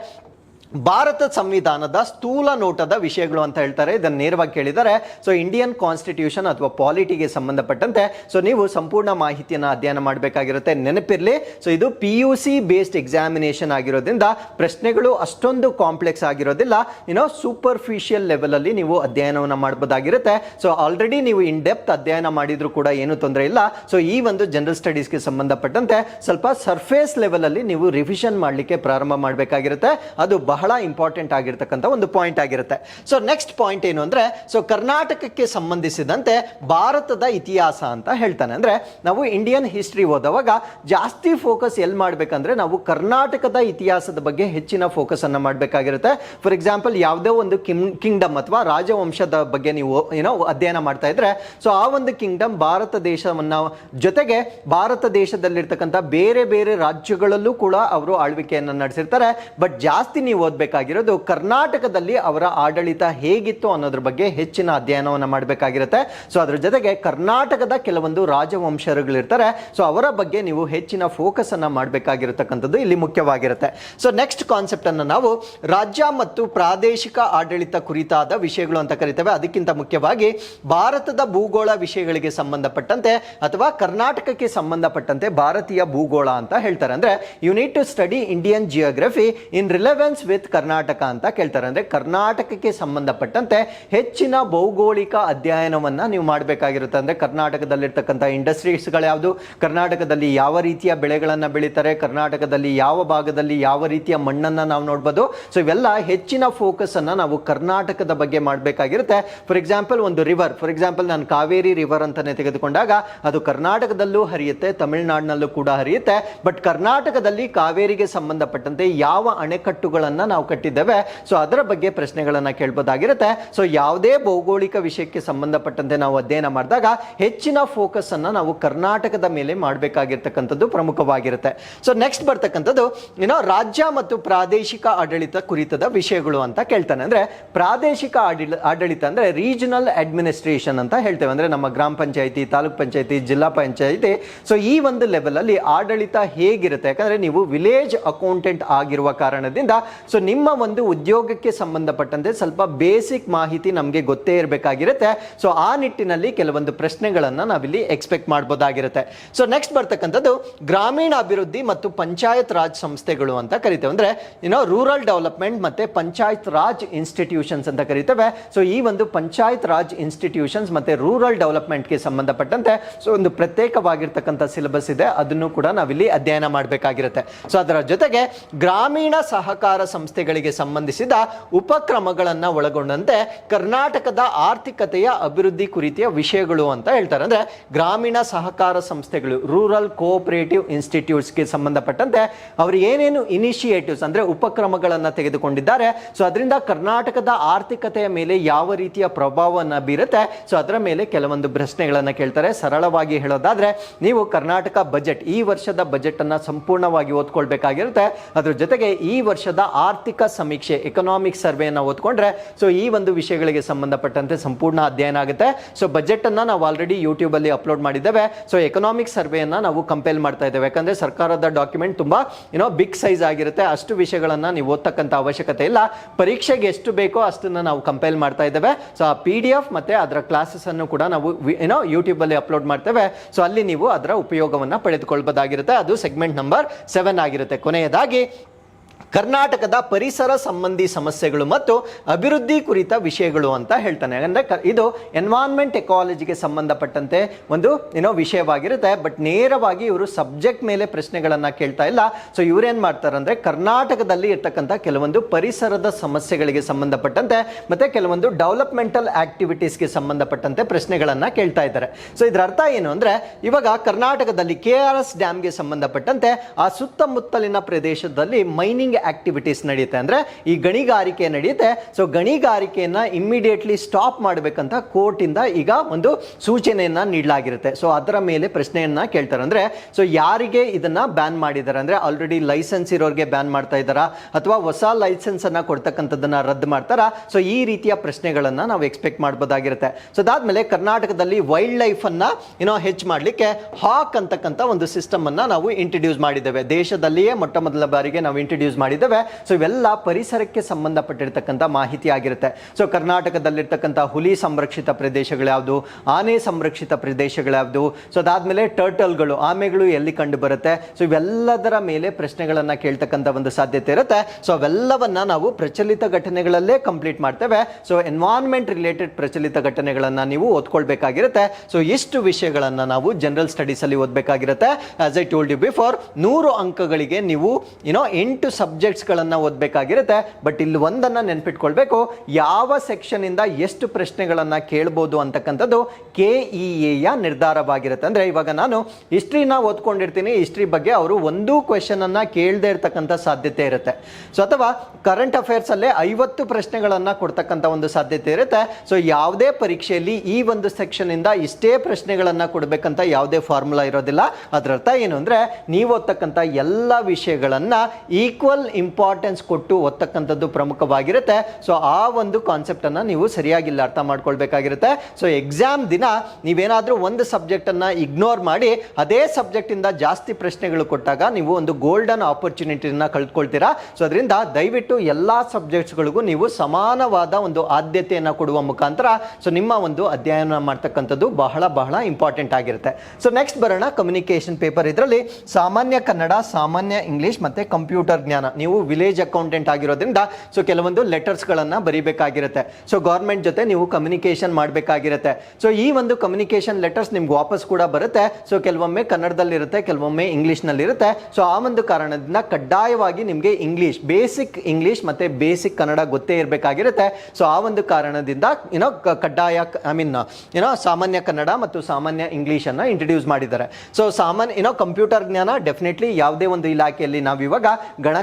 S1: ಭಾರತ ಸಂವಿಧಾನದ ಸ್ಥೂಲ ನೋಟದ ವಿಷಯಗಳು ಅಂತ ಹೇಳ್ತಾರೆ, ಇದನ್ನು ನೇರವಾಗಿ ಕೇಳಿದರೆ. ಸೊ ಇಂಡಿಯನ್ ಕಾನ್ಸ್ಟಿಟ್ಯೂಷನ್ ಅಥವಾ ಪಾಲಿಟಿಗೆ ಸಂಬಂಧಪಟ್ಟಂತೆ ಸೊ ನೀವು ಸಂಪೂರ್ಣ ಮಾಹಿತಿಯನ್ನು ಅಧ್ಯಯನ ಮಾಡಬೇಕಾಗಿರುತ್ತೆ. ನೆನಪಿರಲಿ ಸೊ ಇದು P U C based examination ಆಗಿರೋದ್ರಿಂದ ಪ್ರಶ್ನೆಗಳು ಅಷ್ಟೊಂದು ಕಾಂಪ್ಲೆಕ್ಸ್ ಆಗಿರೋದಿಲ್ಲ. ಏನೋ ಸೂಪರ್ಫಿಷಿಯಲ್ ಲೆವೆಲಲ್ಲಿ ನೀವು ಅಧ್ಯಯನವನ್ನು ಮಾಡಬಹುದಾಗಿರುತ್ತೆ ಸೊ ಆಲ್ರೆಡಿ ನೀವು ಇನ್ ಡೆಪ್ತ್ ಅಧ್ಯಯನ ಮಾಡಿದರೂ ಕೂಡ ಏನು ತೊಂದರೆ ಇಲ್ಲ. ಸೊ ಈ ಒಂದು ಜನರಲ್ ಸ್ಟಡೀಸ್ಗೆ ಸಂಬಂಧಪಟ್ಟಂತೆ ಸ್ವಲ್ಪ ಸರ್ಫೇಸ್ ಲೆವೆಲಲ್ಲಿ ನೀವು ರಿವಿಷನ್ ಮಾಡಲಿಕ್ಕೆ ಪ್ರಾರಂಭ ಮಾಡಬೇಕಾಗಿರುತ್ತೆ. ಅದು ಬಹಳ ಇಂಪಾರ್ಟೆಂಟ್ ಆಗಿರ್ತಕ್ಕಂಥ ಒಂದು ಪಾಯಿಂಟ್ ಆಗಿರುತ್ತೆ. ಸೊ ನೆಕ್ಸ್ಟ್ ಪಾಯಿಂಟ್ ಏನು ಅಂದ್ರೆ ಸೊ ಕರ್ನಾಟಕಕ್ಕೆ ಸಂಬಂಧಿಸಿದಂತೆ ಭಾರತದ ಇತಿಹಾಸ ಅಂತ ಹೇಳ್ತಾನೆ. ಅಂದ್ರೆ, ನಾವು ಇಂಡಿಯನ್ ಹಿಸ್ಟ್ರಿ ಓದುವಾಗ ಜಾಸ್ತಿ ಫೋಕಸ್ ಎಲ್ಲಿ ಮಾಡ್ಬೇಕಂದ್ರೆ, ನಾವು ಕರ್ನಾಟಕದ ಇತಿಹಾಸದ ಬಗ್ಗೆ ಹೆಚ್ಚಿನ ಫೋಕಸ್ ಮಾಡಬೇಕಾಗಿರುತ್ತೆ. ಫಾರ್ ಎಕ್ಸಾಂಪಲ್ ಯಾವುದೇ ಒಂದು ಕಿಂಗ್ಡಮ್ ಅಥವಾ ರಾಜವಂಶದ ಬಗ್ಗೆ ನೀವು ಏನೋ ಅಧ್ಯಯನ ಮಾಡ್ತಾ ಇದ್ರೆ ಸೊ ಆ ಒಂದು ಕಿಂಗ್ಡಮ್ ಭಾರತ ದೇಶವನ್ನ ಜೊತೆಗೆ ಭಾರತ ದೇಶದಲ್ಲಿರ್ತಕ್ಕಂಥ ಬೇರೆ ಬೇರೆ ರಾಜ್ಯಗಳಲ್ಲೂ ಕೂಡ ಅವರು ಆಳ್ವಿಕೆಯನ್ನು ನಡೆಸಿರ್ತಾರೆ. ಬಟ್ ಜಾಸ್ತಿ ನೀವು ಓದಬೇಕಾಗಿರೋದು ಕರ್ನಾಟಕದಲ್ಲಿ ಅವರ ಆಡಳಿತ ಹೇಗಿತ್ತು ಅನ್ನೋದ್ರ ಬಗ್ಗೆ ಹೆಚ್ಚಿನ ಅಧ್ಯಯನವನ್ನು ಮಾಡಬೇಕಾಗಿರುತ್ತೆ. ಸೊ ಅದ್ರ ಜೊತೆಗೆ ಕರ್ನಾಟಕದ ಕೆಲವೊಂದು ರಾಜವಂಶರುಗಳಿರ್ತಾರೆ. ಸೊ ಅವರ ಬಗ್ಗೆ ನೀವು ಹೆಚ್ಚಿನ ಫೋಕಸ್ ಅನ್ನ ಮಾಡಬೇಕಾಗಿರತಕ್ಕಂಥದ್ದು ಇಲ್ಲಿ ಮುಖ್ಯವಾಗಿರುತ್ತೆ. ಸೊ ನೆಕ್ಸ್ಟ್ ಕಾನ್ಸೆಪ್ಟ್ ಅನ್ನು ನಾವು ರಾಜ್ಯ ಮತ್ತು ಪ್ರಾದೇಶಿಕ ಆಡಳಿತ ಕುರಿತಾದ ವಿಷಯಗಳು ಅಂತ ಕರಿತೇವೆ. ಅದಕ್ಕಿಂತ ಮುಖ್ಯವಾಗಿ ಭಾರತದ ಭೂಗೋಳ ವಿಷಯಗಳಿಗೆ ಸಂಬಂಧಪಟ್ಟಂತೆ ಅಥವಾ ಕರ್ನಾಟಕಕ್ಕೆ ಸಂಬಂಧಪಟ್ಟಂತೆ ಭಾರತೀಯ ಭೂಗೋಳ ಅಂತ ಹೇಳ್ತಾರೆ. ಅಂದ್ರೆ you need to study Indian geography in relevance with Karnataka ಅಂತ ಕೇಳ್ತಾರೆ. ಅಂದರೆ ಕರ್ನಾಟಕಕ್ಕೆ ಸಂಬಂಧಪಟ್ಟಂತೆ ಹೆಚ್ಚಿನ ಭೌಗೋಳಿಕ ಅಧ್ಯಯನವನ್ನು ನೀವು ಮಾಡಬೇಕಾಗಿರುತ್ತೆ. ಅಂದರೆ ಕರ್ನಾಟಕದಲ್ಲಿರ್ತಕ್ಕಂಥ ಇಂಡಸ್ಟ್ರೀಸ್ಗಳು ಯಾವುದು? ಕರ್ನಾಟಕದಲ್ಲಿ ಯಾವ ರೀತಿಯ ಬೆಳೆಗಳನ್ನು ಬೆಳೀತಾರೆ? ಕರ್ನಾಟಕದಲ್ಲಿ ಯಾವ ಭಾಗದಲ್ಲಿ ಯಾವ ರೀತಿಯ ಮಣ್ಣನ್ನು ನಾವು ನೋಡ್ಬೋದು? ಸೊ ಇವೆಲ್ಲ ಹೆಚ್ಚಿನ ಫೋಕಸನ್ನು ನಾವು ಕರ್ನಾಟಕದ ಬಗ್ಗೆ ಮಾಡಬೇಕಾಗಿರುತ್ತೆ. ಫಾರ್ ಎಕ್ಸಾಂಪಲ್ ಒಂದು ರಿವರ್ ಫಾರ್ ಎಕ್ಸಾಂಪಲ್ ನಾನು ಕಾವೇರಿ ರಿವರ್ ಅಂತಲೇ ತೆಗೆದುಕೊಂಡಾಗ ಅದು ಕರ್ನಾಟಕದಲ್ಲೂ ಹರಿಯುತ್ತೆ, ತಮಿಳುನಾಡಿನಲ್ಲೂ ಕೂಡ ಹರಿಯುತ್ತೆ. ಬಟ್ ಕರ್ನಾಟಕದಲ್ಲಿ ಕಾವೇರಿಗೆ ಸಂಬಂಧಪಟ್ಟಂತೆ ಯಾವ ಅಣೆಕಟ್ಟುಗಳನ್ನ ನಾವು ಕಟ್ಟಿದ್ದೇವೆ. ಸೊ ಅದರ ಬಗ್ಗೆ ಪ್ರಶ್ನೆಗಳನ್ನು ಕೇಳ್ಬೋದಾಗಿರುತ್ತೆ. ಸೊ ಯಾವುದೇ ಭೌಗೋಳಿಕ ವಿಷಯಕ್ಕೆ ಸಂಬಂಧಪಟ್ಟಂತೆ ನಾವು ಅಧ್ಯಯನ ಮಾಡಿದಾಗ ಹೆಚ್ಚಿನ ಫೋಕಸ್ ಅನ್ನ ನಾವು ಕರ್ನಾಟಕದ ಮೇಲೆ ಮಾಡಬೇಕಾಗಿರ್ತಕ್ಕಂಥದ್ದು ಪ್ರಮುಖವಾಗಿರುತ್ತೆ. ಸೊ ನೆಕ್ಸ್ಟ್ ಬರ್ತಕ್ಕಂಥದ್ದು ಏನೋ ರಾಜ್ಯ ಮತ್ತು ಪ್ರಾದೇಶಿಕ ಆಡಳಿತ ಕುರಿತದ ವಿಷಯಗಳು ಅಂತ ಕೇಳ್ತಾನೆ. ಅಂದ್ರೆ ಪ್ರಾದೇಶಿಕ ಆಡಳಿ- ಆಡಳಿತ ಅಂದ್ರೆ ರೀಜನಲ್ ಅಡ್ಮಿನಿಸ್ಟ್ರೇಷನ್ ಅಂತ ಹೇಳ್ತೇವೆ. ಅಂದ್ರೆ ನಮ್ಮ ಗ್ರಾಮ ಪಂಚಾಯತಿ, ತಾಲೂಕ್ ಪಂಚಾಯತಿ, ಜಿಲ್ಲಾ ಪಂಚಾಯತಿ. ಸೊ ಈ ಒಂದು ಲೆವೆಲ್ ಅಲ್ಲಿ ಆಡಳಿತ ಹೇಗಿರುತ್ತೆ? ಯಾಕಂದ್ರೆ ನೀವು ವಿಲೇಜ್ ಅಕೌಂಟೆಂಟ್ ಆಗಿರುವ ಕಾರಣದಿಂದ ಸೊ ನಿಮ್ಮ ಒಂದು ಉದ್ಯೋಗಕ್ಕೆ ಸಂಬಂಧಪಟ್ಟಂತೆ ಸ್ವಲ್ಪ ಬೇಸಿಕ್ ಮಾಹಿತಿ ನಮಗೆ ಗೊತ್ತೇ ಇರಬೇಕಾಗಿರುತ್ತೆ. ಸೊ ಆ ನಿಟ್ಟಿನಲ್ಲಿ ಕೆಲವೊಂದು ಪ್ರಶ್ನೆಗಳನ್ನು ನಾವಿಲ್ಲಿ ಎಕ್ಸ್ಪೆಕ್ಟ್ ಮಾಡ್ಬೋದಾಗಿರುತ್ತೆ. ಸೊ ನೆಕ್ಸ್ಟ್ ಬರ್ತಕ್ಕಂಥದ್ದು ಗ್ರಾಮೀಣ ಅಭಿವೃದ್ಧಿ ಮತ್ತು ಪಂಚಾಯತ್ ರಾಜ್ ಸಂಸ್ಥೆಗಳು ಅಂತ ಕರಿತೇವೆ. ಅಂದ್ರೆ ಏನೋ ರೂರಲ್ ಡೆವಲಪ್ಮೆಂಟ್ ಮತ್ತೆ ಪಂಚಾಯತ್ ರಾಜ್ ಇನ್ಸ್ಟಿಟ್ಯೂಷನ್ಸ್ ಅಂತ ಕರಿತೇವೆ. ಸೊ ಈ ಒಂದು ಪಂಚಾಯತ್ ರಾಜ್ ಇನ್ಸ್ಟಿಟ್ಯೂಷನ್ಸ್ ಮತ್ತೆ ರೂರಲ್ ಡೆವಲಪ್ಮೆಂಟ್ಗೆ ಸಂಬಂಧಪಟ್ಟಂತೆ ಸೊ ಒಂದು ಪ್ರತ್ಯೇಕವಾಗಿರ್ತಕ್ಕಂಥ ಸಿಲೆಬಸ್ ಇದೆ. ಅದನ್ನು ಕೂಡ ನಾವಿಲ್ಲಿ ಅಧ್ಯಯನ ಮಾಡಬೇಕಾಗಿರುತ್ತೆ. ಸೊ ಅದರ ಜೊತೆಗೆ ಗ್ರಾಮೀಣ ಸಹಕಾರ ಸಂಸ್ಥೆಗಳಿಗೆ ಸಂಬಂಧಿಸಿದ ಉಪಕ್ರಮಗಳನ್ನು ಒಳಗೊಂಡಂತೆ ಕರ್ನಾಟಕದ ಆರ್ಥಿಕತೆಯ ಅಭಿವೃದ್ಧಿ ಕುರಿತಿಯ ವಿಷಯಗಳು ಅಂತ ಹೇಳ್ತಾರೆ. ಅಂದ್ರೆ ಗ್ರಾಮೀಣ ಸಹಕಾರ ಸಂಸ್ಥೆಗಳು ರೂರಲ್ ಕೋಆಪರೇಟಿವ್ ಇನ್ಸ್ಟಿಟ್ಯೂಟ್ಸ್ಗೆ ಸಂಬಂಧಪಟ್ಟಂತೆ ಅವರು ಏನೇನು ಇನಿಷಿಯೇಟಿವ್ಸ್ ಅಂದ್ರೆ ಉಪಕ್ರಮಗಳನ್ನು ತೆಗೆದುಕೊಂಡಿದ್ದಾರೆ. ಸೊ ಅದರಿಂದ ಕರ್ನಾಟಕದ ಆರ್ಥಿಕತೆಯ ಮೇಲೆ ಯಾವ ರೀತಿಯ ಪ್ರಭಾವವನ್ನು ಬೀರುತ್ತೆ? ಸೊ ಅದರ ಮೇಲೆ ಕೆಲವೊಂದು ಪ್ರಶ್ನೆಗಳನ್ನು ಕೇಳ್ತಾರೆ. ಸರಳವಾಗಿ ಹೇಳೋದಾದ್ರೆ, ನೀವು ಕರ್ನಾಟಕ ಬಜೆಟ್ ಈ ವರ್ಷದ ಬಜೆಟ್ ಅನ್ನ ಸಂಪೂರ್ಣವಾಗಿ ಓದ್ಕೊಳ್ಬೇಕಾಗಿರುತ್ತೆ. ಅದ್ರ ಜೊತೆಗೆ ಈ ವರ್ಷದ ಆರ್ಥಿಕ ಸಮೀಕ್ಷೆ ಎಕನಾಮಿಕ್ ಸರ್ವೆಯನ್ನು ಓದ್ಕೊಂಡ್ರೆ ಸೊ ಈ ಒಂದು ವಿಷಯಗಳಿಗೆ ಸಂಬಂಧಪಟ್ಟಂತೆ ಸಂಪೂರ್ಣ ಅಧ್ಯಯನ ಆಗುತ್ತೆ. ಸೊ ಬಜೆಟ್ ಅನ್ನ ನಾವು ಆಲ್ರೆಡಿ ಯೂಟ್ಯೂಬ್ ಅಲ್ಲಿ ಅಪ್ಲೋಡ್ ಮಾಡಿದ್ದೇವೆ. ಸೊ ಎಕನಾಮಿಕ್ ಸರ್ವೆಯನ್ನ ನಾವು ಕಂಪೇಲ್ ಮಾಡ್ತಾ ಇದ್ದೇವೆ. ಯಾಕಂದ್ರೆ ಸರ್ಕಾರದ ಡಾಕ್ಯುಮೆಂಟ್ ತುಂಬಾ ಏನೋ ಬಿಗ್ ಸೈಜ್ ಆಗಿರುತ್ತೆ. ಅಷ್ಟು ವಿಷಯಗಳನ್ನ ನೀವು ಓದ್ತಕ್ಕಂಥ ಅವಶ್ಯಕತೆ ಇಲ್ಲ. ಪರೀಕ್ಷೆಗೆ ಎಷ್ಟು ಬೇಕೋ ಅಷ್ಟನ್ನ ನಾವು ಕಂಪೇಲ್ ಮಾಡ್ತಾ ಇದ್ದೇವೆ. ಸೊ ಆ ಪಿ ಡಿ ಎಫ್ ಮತ್ತೆ ಅದರ ಕ್ಲಾಸಸ್ ಅನ್ನು ಕೂಡ ನಾವು ಏನೋ ಯೂಟ್ಯೂಬ್ ಅಲ್ಲಿ ಅಪ್ಲೋಡ್ ಮಾಡ್ತೇವೆ. ಸೊ ಅಲ್ಲಿ ನೀವು ಅದರ ಉಪಯೋಗವನ್ನ ಪಡೆದುಕೊಳ್ಬೋದಾಗಿರುತ್ತೆ. ಅದು ಸೆಗ್ಮೆಂಟ್ ನಂಬರ್ ಸೆವೆನ್ ಆಗಿರುತ್ತೆ. ಕೊನೆಯದಾಗಿ ಕರ್ನಾಟಕದ ಪರಿಸರ ಸಂಬಂಧಿ ಸಮಸ್ಯೆಗಳು ಮತ್ತು ಅಭಿವೃದ್ಧಿ ಕುರಿತ ವಿಷಯಗಳು ಅಂತ ಹೇಳ್ತಾನೆ. ಅಂದ್ರೆ ಇದು ಎನ್ವಾನ್ಮೆಂಟ್ ಎಕಾಲಜಿಗೆ ಸಂಬಂಧಪಟ್ಟಂತೆ ಒಂದು, ಏನೋ ವಿಷಯವಾಗಿರುತ್ತೆ ಬಟ್ ನೇರವಾಗಿ ಇವರು ಸಬ್ಜೆಕ್ಟ್ ಮೇಲೆ ಪ್ರಶ್ನೆಗಳನ್ನು ಕೇಳ್ತಾ ಇಲ್ಲ. ಸೊ ಇವರೇನು ಮಾಡ್ತಾರೆ ಅಂದರೆ ಕರ್ನಾಟಕದಲ್ಲಿ ಇರ್ತಕ್ಕಂಥ ಕೆಲವೊಂದು ಪರಿಸರದ ಸಮಸ್ಯೆಗಳಿಗೆ ಸಂಬಂಧಪಟ್ಟಂತೆ ಮತ್ತೆ ಕೆಲವೊಂದು ಡೆವಲಪ್ಮೆಂಟಲ್ ಆ್ಯಕ್ಟಿವಿಟೀಸ್ಗೆ ಸಂಬಂಧಪಟ್ಟಂತೆ ಪ್ರಶ್ನೆಗಳನ್ನು ಕೇಳ್ತಾ ಇದ್ದಾರೆ. ಸೊ ಇದರ ಅರ್ಥ ಏನು ಅಂದರೆ, ಇವಾಗ ಕರ್ನಾಟಕದಲ್ಲಿ ಕೆ ಆರ್ ಎಸ್ ಡ್ಯಾಮ್ಗೆ ಸಂಬಂಧಪಟ್ಟಂತೆ ಆ ಸುತ್ತಮುತ್ತಲಿನ ಪ್ರದೇಶದಲ್ಲಿ ಮೈನಿಂಗ್ ಆಕ್ಟಿವಿಟೀಸ್ ನಡೆಯುತ್ತೆ ಅಂದ್ರೆ ಈ ಗಣಿಗಾರಿಕೆ ನಡೆಯುತ್ತೆ ಸೊ ಗಣಿಗಾರಿಕೆಯನ್ನು ಇಮ್ಮಿಡಿಯೇಟ್ಲಿ ಸ್ಟಾಪ್ ಮಾಡಬೇಕಂತ ಕೋರ್ಟಿಂದ ಈಗ ಒಂದು ಸೂಚನೆಯನ್ನ ನೀಡಲಾಗಿರುತ್ತೆ. ಸೊ ಅದರ ಮೇಲೆ ಪ್ರಶ್ನೆಯನ್ನ ಕೇಳ್ತಾರೆ ಅಂದರೆ ಸೊ ಯಾರಿಗೆ ಇದನ್ನ ಬ್ಯಾನ್ ಮಾಡಿದ್ದಾರೆ? ಅಂದ್ರೆ ಆಲ್ರೆಡಿ ಲೈಸೆನ್ಸ್ ಇರೋರಿಗೆ ಬ್ಯಾನ್ ಮಾಡ್ತಾ ಇದ್ದಾರಾ? ಅಥವಾ ಹೊಸ ಲೈಸೆನ್ಸ್ ಕೊಡ್ತಕ್ಕಂಥದ್ದನ್ನು ರದ್ದು ಮಾಡ್ತಾರಾ? ಸೊ ಈ ರೀತಿಯ ಪ್ರಶ್ನೆಗಳನ್ನ ನಾವು ಎಕ್ಸ್ಪೆಕ್ಟ್ ಮಾಡ್ಬೋದಾಗಿರುತ್ತೆ. ಸೊ ಅದಾದಮೇಲೆ ಕರ್ನಾಟಕದಲ್ಲಿ ವೈಲ್ಡ್ ಲೈಫ್ ಅನ್ನ ಏನೋ ಹೆಚ್ಚು ಮಾಡಲಿಕ್ಕೆ ಹಾಕ್ ಅಂತಕ್ಕಂಥ ಒಂದು ಸಿಸ್ಟಮ್ ಅನ್ನ ನಾವು ಇಂಟ್ರಡ್ಯೂಸ್ ಮಾಡಿದ್ದೇವೆ. ದೇಶದಲ್ಲಿಯೇ ಮೊಟ್ಟ ಮೊದಲ ಬಾರಿಗೆ ನಾವು ಇಂಟ್ರಡ್ಯೂಸ್ ಮಾಡಿದ್ದೇವೆ. ಸೊ ಇವೆಲ್ಲ ಪರಿಸರಕ್ಕೆ ಸಂಬಂಧಪಟ್ಟಿರ್ತಕ್ಕಂಥ ಮಾಹಿತಿ ಆಗಿರುತ್ತೆ. ಸೊ ಕರ್ನಾಟಕದಲ್ಲಿರ್ತಕ್ಕಂಥ ಹುಲಿ ಸಂರಕ್ಷಿತ ಪ್ರದೇಶಗಳು ಯಾವುದು? ಆನೆ ಸಂರಕ್ಷಿತ ಪ್ರದೇಶಗಳು ಯಾವುದು? ಸೊ ಅದಾದ್ಮೇಲೆ ಟರ್ಟಲ್ಗಳು ಆಮೆಗಳು ಎಲ್ಲಿ ಕಂಡು ಬರುತ್ತೆ? ಸೊ ಇವೆಲ್ಲದರ ಮೇಲೆ ಪ್ರಶ್ನೆಗಳನ್ನ ಕೇಳ್ತಕ್ಕಂಥ ಒಂದು ಸಾಧ್ಯತೆ ಇರುತ್ತೆ. ಸೊ ಅವೆಲ್ಲವನ್ನ ನಾವು ಪ್ರಚಲಿತ ಘಟನೆಗಳಲ್ಲೇ ಕಂಪ್ಲೀಟ್ ಮಾಡ್ತೇವೆ. ಸೊ ಎನ್ವಾನ್ಮೆಂಟ್ ರಿಲೇಟೆಡ್ ಪ್ರಚಲಿತ ಘಟನೆಗಳನ್ನ ನೀವು ಓದ್ಕೊಳ್ಬೇಕಾಗಿರುತ್ತೆ. ಸೊ ಇಷ್ಟು ವಿಷಯಗಳನ್ನ ನಾವು ಜನರಲ್ ಸ್ಟಡೀಸ್ ಅಲ್ಲಿ ಓದಬೇಕಾಗಿರುತ್ತೆ. As I told you before ನೂರು ಅಂಕಗಳಿಗೆ ನೀವು ಏನೋ ಎಂಟು ಗಳನ್ನ ಓದಬೇಕಾಗಿರುತ್ತೆ. ಬಟ್ ಇಲ್ಲಿ ಒಂದನ್ನ ನೆನ್ಪಿಟ್ಕೊಳ್ಬೇಕು. ಯಾವ ಸೆಕ್ಷನ್ ಇಂದ ಎಷ್ಟು ಪ್ರಶ್ನೆಗಳನ್ನು ಕೇಳ್ಬೋದು ಅಂತಕ್ಕಂಥದ್ದು ಕೆ ಇ ಎಯ ನಿರ್ಧಾರವಾಗಿರುತ್ತೆ. ಅಂದ್ರೆ ಇವಾಗ ನಾನು ಹಿಸ್ಟ್ರಿನ ಓದ್ಕೊಂಡಿರ್ತೀನಿ. ಹಿಸ್ಟ್ರಿ ಬಗ್ಗೆ ಅವರು ಒಂದು ಕ್ವೆಶನ್ ಅನ್ನ ಕೇಳದೇ ಇರತಕ್ಕಂಥ ಸಾಧ್ಯತೆ ಇರುತ್ತೆ. ಸೊ ಅಥವಾ ಕರೆಂಟ್ ಅಫೇರ್ಸ್ ಅಲ್ಲೇ ಐವತ್ತು ಪ್ರಶ್ನೆಗಳನ್ನು ಕೊಡ್ತಕ್ಕಂಥ ಒಂದು ಸಾಧ್ಯತೆ ಇರುತ್ತೆ. ಸೊ ಯಾವುದೇ ಪರೀಕ್ಷೆಯಲ್ಲಿ ಈ ಒಂದು ಸೆಕ್ಷನ್ ಇಂದ ಇಷ್ಟೇ ಪ್ರಶ್ನೆಗಳನ್ನು ಕೊಡಬೇಕಂತ ಯಾವುದೇ ಫಾರ್ಮುಲಾ ಇರೋದಿಲ್ಲ. ಅದರರ್ಥ ಏನು ಅಂದ್ರೆ, ನೀವು ಓದ್ತಕ್ಕಂಥ ಎಲ್ಲ ವಿಷಯಗಳನ್ನು ಈಕ್ವಲ್ ಇಂಪಾರ್ಟೆನ್ಸ್ ಕೊಟ್ಟು ಓದ್ತಕ್ಕಂಥದ್ದು ಪ್ರಮುಖವಾಗಿರುತ್ತೆ. ಸೊ ಆ ಒಂದು ಕಾನ್ಸೆಪ್ಟ್ ಅನ್ನ ನೀವು ಸರಿಯಾಗಿ ಇಲ್ಲಿ ಅರ್ಥ ಮಾಡ್ಕೊಳ್ಬೇಕಾಗಿರುತ್ತೆ. ಸೊ ಎಕ್ಸಾಮ್ ದಿನ ನೀವೇನಾದ್ರೂ ಒಂದು ಸಬ್ಜೆಕ್ಟ್ ಅನ್ನ ಇಗ್ನೋರ್ ಮಾಡಿ, ಅದೇ ಸಬ್ಜೆಕ್ಟಿಂದ ಜಾಸ್ತಿ ಪ್ರಶ್ನೆಗಳು ಕೊಟ್ಟಾಗ ನೀವು ಒಂದು ಗೋಲ್ಡನ್ ಆಪರ್ಚುನಿಟಿನ ಕಳ್ಕೊಳ್ತೀರಾ. ಸೊ ಅದರಿಂದ ದಯವಿಟ್ಟು ಎಲ್ಲಾ ಸಬ್ಜೆಕ್ಟ್ಸ್ಗಳಿಗೂ ನೀವು ಸಮಾನವಾದ ಒಂದು ಆದ್ಯತೆಯನ್ನು ಕೊಡುವ ಮುಖಾಂತರ ಸೊ ನಿಮ್ಮ ಒಂದು ಅಧ್ಯಯನ ಮಾಡ್ತಕ್ಕಂಥದ್ದು ಬಹಳ ಬಹಳ ಇಂಪಾರ್ಟೆಂಟ್ ಆಗಿರುತ್ತೆ. ಸೊ ನೆಕ್ಸ್ಟ್ ಬರೋಣ. ಕಮ್ಯುನಿಕೇಷನ್ ಪೇಪರ್ ಇದರಲ್ಲಿ ಸಾಮಾನ್ಯ ಕನ್ನಡ, ಸಾಮಾನ್ಯ ಇಂಗ್ಲಿಷ್ ಮತ್ತೆ ಕಂಪ್ಯೂಟರ್ ಜ್ಞಾನ ನೀವು ವಿಲೇಜ್ ಅಕೌಂಟೆಂಟ್ ಆಗಿರೋದ್ರಿಂದ ಸೊ ಕೆಲವೊಂದು ಲೆಟರ್ಸ್ಗಳನ್ನು ಬರೀಬೇಕಾಗಿರುತ್ತೆ. ಸೊ ಗೌರ್ಮೆಂಟ್ ಜೊತೆ ನೀವು ಕಮ್ಯುನಿಕೇಷನ್ ಮಾಡಬೇಕಾಗಿರುತ್ತೆ. ಸೊ ಈ ಒಂದು ಕಮ್ಯುನಿಕೇಶನ್ ಲೆಟರ್ಸ್ ನಿಮ್ಗೆ ವಾಪಸ್ ಕೂಡ ಬರುತ್ತೆ. ಸೊ ಕೆಲವೊಮ್ಮೆ ಕನ್ನಡದಲ್ಲಿರುತ್ತೆ ಕೆಲವೊಮ್ಮೆ ಇಂಗ್ಲಿಷ್ನಲ್ಲಿರುತ್ತೆ ಸೊ ಆ ಒಂದು ಕಾರಣದಿಂದ ಕಡ್ಡಾಯವಾಗಿ ನಿಮಗೆ ಇಂಗ್ಲಿಷ್ ಬೇಸಿಕ್ ಇಂಗ್ಲಿಷ್ ಮತ್ತೆ ಬೇಸಿಕ್ ಕನ್ನಡ ಗೊತ್ತೇ ಇರಬೇಕಾಗಿರುತ್ತೆ. ಸೊ ಆ ಒಂದು ಕಾರಣದಿಂದ ಏನೋ ಕಡ್ಡಾಯ ಐ ಮೀನ್ ಏನೋ ಸಾಮಾನ್ಯ ಕನ್ನಡ ಮತ್ತು ಸಾಮಾನ್ಯ ಇಂಗ್ಲಿಷ್ ಅನ್ನ ಇಂಟ್ರಡ್ಯೂಸ್ ಮಾಡಿದ್ದಾರೆ. ಸೊ ಸಾಮಾನ್ಯ ಏನೋ ಕಂಪ್ಯೂಟರ್ ಜ್ಞಾನ ಡೆಫಿನೆಟ್ಲಿ ಯಾವುದೇ ಒಂದು ಇಲಾಖೆಯಲ್ಲಿ ನಾವು ಇವಾಗ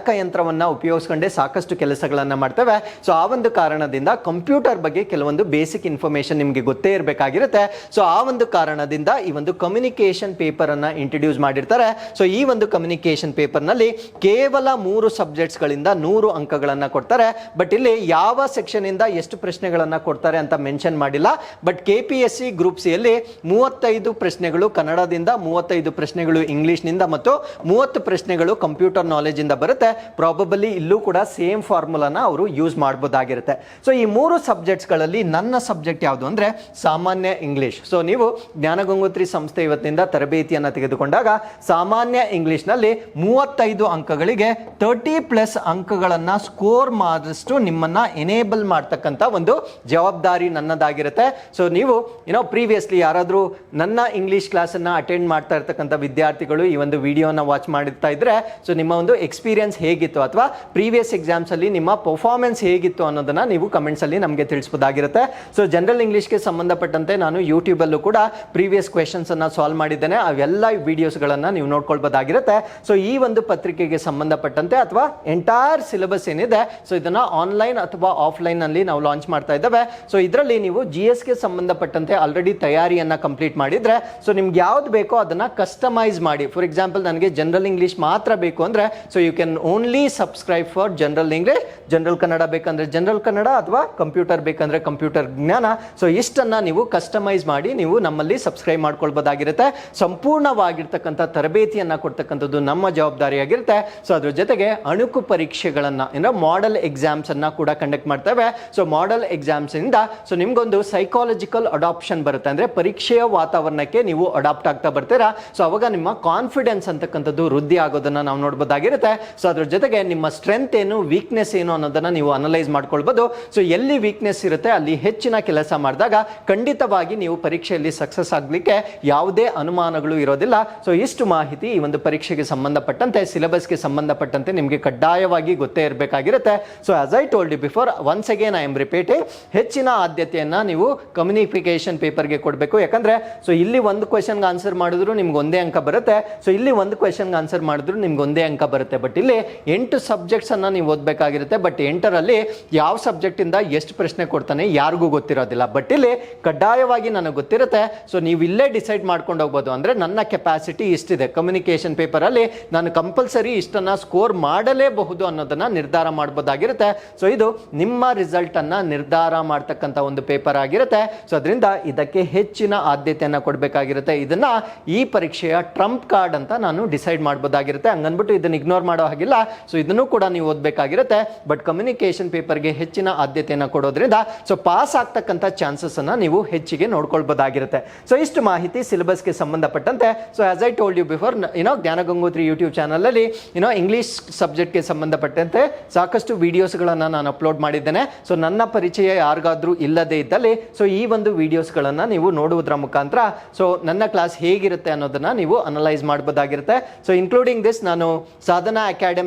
S1: ಗಣಕಯಂತ್ರವನ್ನ ಉಪಯೋಗಿಸ್ಕೊಂಡೇ ಸಾಕಷ್ಟು ಕೆಲಸಗಳನ್ನು ಮಾಡ್ತೇವೆ. ಸೊ ಆ ಒಂದು ಕಾರಣದಿಂದ ಕಂಪ್ಯೂಟರ್ ಬಗ್ಗೆ ಕೆಲವೊಂದು ಬೇಸಿಕ್ ಇನ್ಫಾರ್ಮೇಶನ್ ನಿಮಗೆ ಗೊತ್ತೇ ಇರಬೇಕಾಗಿರುತ್ತೆ. ಸೊ ಆ ಒಂದು ಕಾರಣದಿಂದ ಈ ಒಂದು ಕಮ್ಯುನಿಕೇಷನ್ ಪೇಪರನ್ನು ಇಂಟ್ರಡ್ಯೂಸ್ ಮಾಡಿರ್ತಾರೆ. ಸೊ ಈ ಒಂದು ಕಮ್ಯುನಿಕೇಷನ್ ಪೇಪರ್ನಲ್ಲಿ ಕೇವಲ ಮೂರು ಸಬ್ಜೆಕ್ಟ್ಸ್ಗಳಿಂದ ನೂರು ಅಂಕಗಳನ್ನು ಕೊಡ್ತಾರೆ. ಬಟ್ ಇಲ್ಲಿ ಯಾವ ಸೆಕ್ಷನ್ ಇಂದ ಎಷ್ಟು ಪ್ರಶ್ನೆಗಳನ್ನು ಕೊಡ್ತಾರೆ ಅಂತ ಮೆನ್ಷನ್ ಮಾಡಿಲ್ಲ. But K P S C group C ಯಲ್ಲಿ ಮೂವತ್ತೈದು ಪ್ರಶ್ನೆಗಳು ಕನ್ನಡದಿಂದ, ಮೂವತ್ತೈದು ಪ್ರಶ್ನೆಗಳು ಇಂಗ್ಲಿಷ್ನಿಂದ ಮತ್ತು ಮೂವತ್ತು ಪ್ರಶ್ನೆಗಳು ಕಂಪ್ಯೂಟರ್ ನಾಲೆಜ್ ಇಂದ ಬರುತ್ತೆ. ಪ್ರಾಬಬಲಿ ಇಲ್ಲೂ ಕೂಡ ಸೇಮ್ ಫಾರ್ಮುಲಾನ ಅವರು ಯೂಸ್ ಮಾಡ್ಬೋದಾಗಿರುತ್ತೆ. ಸೊ ಈ ಮೂರು ಸಬ್ಜೆಕ್ಟ್ಸ್ಗಳಲ್ಲಿ ನನ್ನ ಸಬ್ಜೆಕ್ಟ್ ಯಾವುದು ಅಂದರೆ ಸಾಮಾನ್ಯ ಇಂಗ್ಲೀಷ್ ಸೊ ನೀವು ಜ್ಞಾನಗಂಗೋತ್ರಿ ಸಂಸ್ಥೆ ಇವತ್ತಿನಿಂದ ತರಬೇತಿಯನ್ನು ತೆಗೆದುಕೊಂಡಾಗ ಸಾಮಾನ್ಯ ಇಂಗ್ಲೀಷ್ನಲ್ಲಿ ಮೂವತ್ತೈದು ಅಂಕಗಳಿಗೆ ತರ್ಟಿ ಪ್ಲಸ್ ಅಂಕಗಳನ್ನು ಸ್ಕೋರ್ ಮಾಡಿದಷ್ಟು ನಿಮ್ಮನ್ನ ಎನೇಬಲ್ ಮಾಡ್ತಕ್ಕಂಥ ಒಂದು ಜವಾಬ್ದಾರಿ ನನ್ನದಾಗಿರುತ್ತೆ. ಸೊ ನೀವು ಏನೋ ಪ್ರೀವಿಯಸ್ಲಿ ಯಾರಾದರೂ ನನ್ನ ಇಂಗ್ಲೀಷ್ ಕ್ಲಾಸನ್ನು ಅಟೆಂಡ್ ಮಾಡ್ತಾ ಇರ್ತಕ್ಕಂಥ ವಿದ್ಯಾರ್ಥಿಗಳು ಈ ಒಂದು ವಿಡಿಯೋನ ವಾಚ್ ಮಾಡ್ತಾ ಇದ್ರೆ ಸೊ ನಿಮ್ಮ ಒಂದು ಎಕ್ಸ್ಪೀರಿಯನ್ಸ್ ಹೇಗಿತ್ತು ಅಥವಾ ಪ್ರೀವಿಯಸ್ ಎಕ್ಸಾಮ್ಸಲ್ಲಿ ನಿಮ್ಮ ಪರ್ಫಾರ್ಮೆನ್ಸ್ ಹೇಗಿತ್ತು ಅನ್ನೋದನ್ನ ನೀವು ಕಮೆಂಟ್ಸಲ್ಲಿ ನಮಗೆ ತಿಳಿಸ್ಬೋದಾಗಿರುತ್ತೆ. ಸೊ ಜನರಲ್ ಇಂಗ್ಲೀಷ್ಗೆ ಸಂಬಂಧಪಟ್ಟಂತೆ ನಾನು ಯೂಟ್ಯೂಬಲ್ಲೂ ಕೂಡ ಪ್ರೀವಿಯಸ್ ಕ್ವೆಶನ್ಸ್ ಅನ್ನ ಸಾಲ್ವ್ ಮಾಡಿದ್ದೇನೆ. ಅವೆಲ್ಲ ವಿಡಿಯೋಸ್ಗಳನ್ನು ನೀವು ನೋಡ್ಕೊಳ್ಬೋದಾಗಿರುತ್ತೆ. ಸೊ ಈ ಒಂದು ಪತ್ರಿಕೆಗೆ ಸಂಬಂಧಪಟ್ಟಂತೆ ಅಥವಾ ಎಂಟೈರ್ ಸಿಲೆಬಸ್ ಏನಿದೆ ಸೊ ಇದನ್ನ ಆನ್ಲೈನ್ ಅಥವಾ ಆಫ್ಲೈನ್ನಲ್ಲಿ ನಾವು ಲಾಂಚ್ ಮಾಡ್ತಾ ಇದ್ದೇವೆ. ಸೊ ಇದರಲ್ಲಿ ನೀವು ಜಿ ಎಸ್ಗೆ ಸಂಬಂಧಪಟ್ಟಂತೆ ಆಲ್ರೆಡಿ ತಯಾರಿಯನ್ನು ಕಂಪ್ಲೀಟ್ ಮಾಡಿದ್ರೆ ಸೊ ನಿಮ್ಗೆ ಯಾವ್ದು ಬೇಕೋ ಅದನ್ನ ಕಸ್ಟಮೈಸ್ ಮಾಡಿ. ಫಾರ್ ಎಕ್ಸಾಂಪಲ್ ನನಗೆ ಜನರಲ್ ಇಂಗ್ಲೀಷ್ ಮಾತ್ರ ಬೇಕು ಅಂದ್ರೆ so you can only subscribe for general English general Kannada ಬೇಕಂದರೆ ಜನರಲ್ ಕನ್ನಡ ಅಥವಾ ಕಂಪ್ಯೂಟರ್ ಬೇಕಂದರೆ ಕಂಪ್ಯೂಟರ್ ಜ್ಞಾನ. ಸೊ ಇಷ್ಟನ್ನು ನೀವು ಕಸ್ಟಮೈಸ್ ಮಾಡಿ ನೀವು ನಮ್ಮಲ್ಲಿ ಸಬ್ಸ್ಕ್ರೈಬ್ ಮಾಡ್ಕೊಳ್ಬೋದಾಗಿರುತ್ತೆ. ಸಂಪೂರ್ಣವಾಗಿರ್ತಕ್ಕಂಥ ತರಬೇತಿಯನ್ನು ಕೊಡ್ತಕ್ಕಂಥದ್ದು ನಮ್ಮ ಜವಾಬ್ದಾರಿಯಾಗಿರುತ್ತೆ. ಸೊ ಅದ್ರ ಜೊತೆಗೆ ಅಣುಕು ಪರೀಕ್ಷೆಗಳನ್ನು, ಅಂದರೆ ಮಾಡೆಲ್ ಎಕ್ಸಾಮ್ಸನ್ನು ಕೂಡ ಕಂಡಕ್ಟ್ ಮಾಡ್ತೇವೆ. ಸೊ ಮಾಡೆಲ್ ಎಕ್ಸಾಮ್ಸಿಂದ ಸೊ ನಿಮಗೊಂದು ಸೈಕಾಲಜಿಕಲ್ ಅಡಾಪ್ಷನ್ ಬರುತ್ತೆ. ಅಂದರೆ ಪರೀಕ್ಷೆಯ ವಾತಾವರಣಕ್ಕೆ ನೀವು ಅಡಾಪ್ಟ್ ಆಗ್ತಾ ಬರ್ತೀರಾ. ಸೊ ಅವಾಗ ನಿಮ್ಮ ಕಾನ್ಫಿಡೆನ್ಸ್ ಅಂತಕ್ಕಂಥದ್ದು ವೃದ್ಧಿ ಆಗೋದನ್ನು ನಾವು ನೋಡ್ಬೋದಾಗಿರುತ್ತೆ. ಸೊ ಅದ್ರ ಜೊತೆಗೆ ನಿಮ್ಮ ಸ್ಟ್ರೆಂತ್ ಏನು ವೀಕ್ನೆಸ್ ಏನು ಅನ್ನೋದನ್ನ ನೀವು ಅನಲೈಸ್ ಮಾಡ್ಕೊಳ್ಬೋದು. ಸೊ ಎಲ್ಲಿ ವೀಕ್ನೆಸ್ ಇರುತ್ತೆ, ಅಲ್ಲಿ ಹೆಚ್ಚಿನ ಕೆಲಸ ಮಾಡಿದಾಗ ಖಂಡಿತವಾಗಿ ನೀವು ಪರೀಕ್ಷೆಯಲ್ಲಿ ಸಕ್ಸಸ್ ಆಗಲಿಕ್ಕೆ ಯಾವುದೇ ಅನುಮಾನಗಳು ಇರೋದಿಲ್ಲ. ಸೊ ಇಷ್ಟು ಮಾಹಿತಿ ಈ ಒಂದು ಪರೀಕ್ಷೆಗೆ ಸಂಬಂಧಪಟ್ಟಂತೆ ಸಿಲೆಬಸ್ಗೆ ಸಂಬಂಧಪಟ್ಟಂತೆ ನಿಮಗೆ ಕಡ್ಡಾಯವಾಗಿ ಗೊತ್ತೇ ಇರಬೇಕಾಗಿರುತ್ತೆ. So as I told before once again I'm repeating ಹೆಚ್ಚಿನ ಆದ್ಯತೆಯನ್ನು ನೀವು ಕಮ್ಯುನಿಫಿಕೇಶನ್ ಪೇಪರ್ಗೆ ಕೊಡಬೇಕು. ಯಾಕಂದ್ರೆ ಸೊ ಇಲ್ಲಿ ಒಂದು ಕ್ವೆಶನ್ಗೆ ಆನ್ಸರ್ ಮಾಡಿದ್ರು ನಿಮ್ಗೆ ಒಂದೇ ಅಂಕ ಬರುತ್ತೆ. ಸೊ ಇಲ್ಲಿ ಒಂದು ಕ್ವೆಶನ್ಗೆ ಆನ್ಸರ್ ಮಾಡಿದ್ರು ನಿಮ್ಗೆ ಒಂದೇ ಅಂಕ ಬರುತ್ತೆ. ಬಟ್ ಇಲ್ಲಿ ಎಂಟು ಸಬ್ಜೆಕ್ಟ್ಸನ್ನು ನೀವು ಓದಬೇಕಾಗಿರುತ್ತೆ ಬಟ್ ಎಂಟರಲ್ಲಿ ಯಾವ ಸಬ್ಜೆಕ್ಟಿಂದ ಎಷ್ಟು ಪ್ರಶ್ನೆ ಕೊಡ್ತಾನೆ ಯಾರಿಗೂ ಗೊತ್ತಿರೋದಿಲ್ಲ. ಬಟ್ ಇಲ್ಲಿ ಕಡ್ಡಾಯವಾಗಿ ನನಗೆ ಗೊತ್ತಿರುತ್ತೆ ಸೊ ನೀವು ಇಲ್ಲೇ ಡಿಸೈಡ್ ಮಾಡ್ಕೊಂಡು ಹೋಗ್ಬೋದು. ಅಂದರೆ ನನ್ನ ಕೆಪಾಸಿಟಿ ಇಷ್ಟಿದೆ. ಕಮ್ಯುನಿಕೇಷನ್ ಪೇಪರಲ್ಲಿ ನಾನು ಕಂಪಲ್ಸರಿ ಇಷ್ಟನ್ನು ಸ್ಕೋರ್ ಮಾಡಲೇಬಹುದು ಅನ್ನೋದನ್ನು ನಿರ್ಧಾರ ಮಾಡ್ಬೋದಾಗಿರುತ್ತೆ. ಸೊ ಇದು ನಿಮ್ಮ ರಿಸಲ್ಟನ್ನು ನಿರ್ಧಾರ ಮಾಡ್ತಕ್ಕಂಥ ಒಂದು ಪೇಪರ್ ಆಗಿರುತ್ತೆ. ಸೊ ಅದರಿಂದ ಇದಕ್ಕೆ ಹೆಚ್ಚಿನ ಆದ್ಯತೆಯನ್ನು ಕೊಡಬೇಕಾಗಿರುತ್ತೆ. ಇದನ್ನು ಈ ಪರೀಕ್ಷೆಯ ಟ್ರಂಪ್ ಕಾರ್ಡ್ ಅಂತ ನಾನು ಡಿಸೈಡ್ ಮಾಡ್ಬೋದಾಗಿರುತ್ತೆ. ಹಂಗನ್ಬಿಟ್ಟು ಇದನ್ನು ಇಗ್ನೋರ್ ಮಾಡೋ ಹಾಗಿಲ್ಲ. ಸೊ ಇದನ್ನು ಕೂಡ ನೀವು ಓದಬೇಕಾಗಿರುತ್ತೆ. ಬಟ್ ಕಮ್ಯುನಿಕೇಶನ್ ಪೇಪರ್ಗೆ ಹೆಚ್ಚಿನ ಆದ್ಯತೆಯನ್ನು ಕೊಡೋದ್ರಿಂದ ಸೊ ಪಾಸ್ ಆಗ್ತಕ್ಕಂಥ ಚಾನ್ಸಸ್ ಅನ್ನ ನೀವು ಹೆಚ್ಚಿಗೆ ನೋಡ್ಕೊಳ್ಬೋದಾಗಿರುತ್ತೆ. ಸೊ ಇಷ್ಟು ಮಾಹಿತಿ ಸಿಲೆಬಸ್ಗೆ ಸಂಬಂಧಪಟ್ಟಂತೆ. So as I told you before ಏನೋ ಜ್ಞಾನ ಗಂಗೋತ್ರಿ ಯೂಟ್ಯೂಬ್ ಚಾನಲಲ್ಲಿ ಏನೋ ಇಂಗ್ಲಿಷ್ ಸಬ್ಜೆಕ್ಟ್ಗೆ ಸಂಬಂಧಪಟ್ಟಂತೆ ಸಾಕಷ್ಟು ವಿಡಿಯೋಸ್ಗಳನ್ನು ನಾನು ಅಪ್ಲೋಡ್ ಮಾಡಿದ್ದೇನೆ. ಸೊ ನನ್ನ ಪರಿಚಯ ಯಾರಿಗಾದ್ರೂ ಇಲ್ಲದೇ ಇದ್ದಲ್ಲಿ ಸೊ ಈ ಒಂದು ವಿಡಿಯೋಸ್ಗಳನ್ನು ನೀವು ನೋಡುವುದರ ಮುಖಾಂತರ ಸೊ ನನ್ನ ಕ್ಲಾಸ್ ಹೇಗಿರುತ್ತೆ ಅನ್ನೋದನ್ನ ನೀವು ಅನಲೈಸ್ ಮಾಡಬಹುದಾಗಿರುತ್ತೆ ಸೊ ಇನ್ಕ್ಲೂಡಿಂಗ್ ದಿಸ್ ನಾನು ಸಾಧನಾ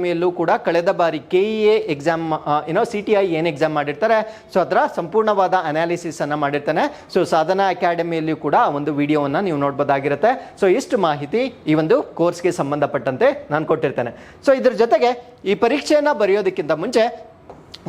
S1: ಅಕಾಡೆಮಿಯಲ್ಲೂ ಕೂಡ ಕಳೆದ ಬಾರಿ ಕೆ ಇ ಎ ಎಕ್ಸಾಮ್ ಏನೋ ಸಿ ಟಿ ಐ ಏನು ಎಕ್ಸಾಮ್ ಮಾಡಿರ್ತಾರೆ. ಸೊ ಅದರ ಸಂಪೂರ್ಣವಾದ ಅನಾಲಿಸಿಸ್ ಅನ್ನ ಮಾಡಿರ್ತಾನೆ. ಸೊ ಸಾಧನಾ ಅಕಾಡೆಮಿಯಲ್ಲಿಯೂ ಕೂಡ ಒಂದು ವಿಡಿಯೋವನ್ನು ನೀವು ನೋಡ್ಬೋದಾಗಿರುತ್ತೆ. ಸೊ ಇಷ್ಟು ಮಾಹಿತಿ ಈ ಒಂದು ಕೋರ್ಸ್ಗೆ ಸಂಬಂಧಪಟ್ಟಂತೆ ನಾನು ಕೊಟ್ಟಿರ್ತೇನೆ. ಸೊ ಇದ್ರ ಜೊತೆಗೆ ಈ ಪರೀಕ್ಷೆಯನ್ನು ಬರೆಯೋದಕ್ಕಿಂತ ಮುಂಚೆ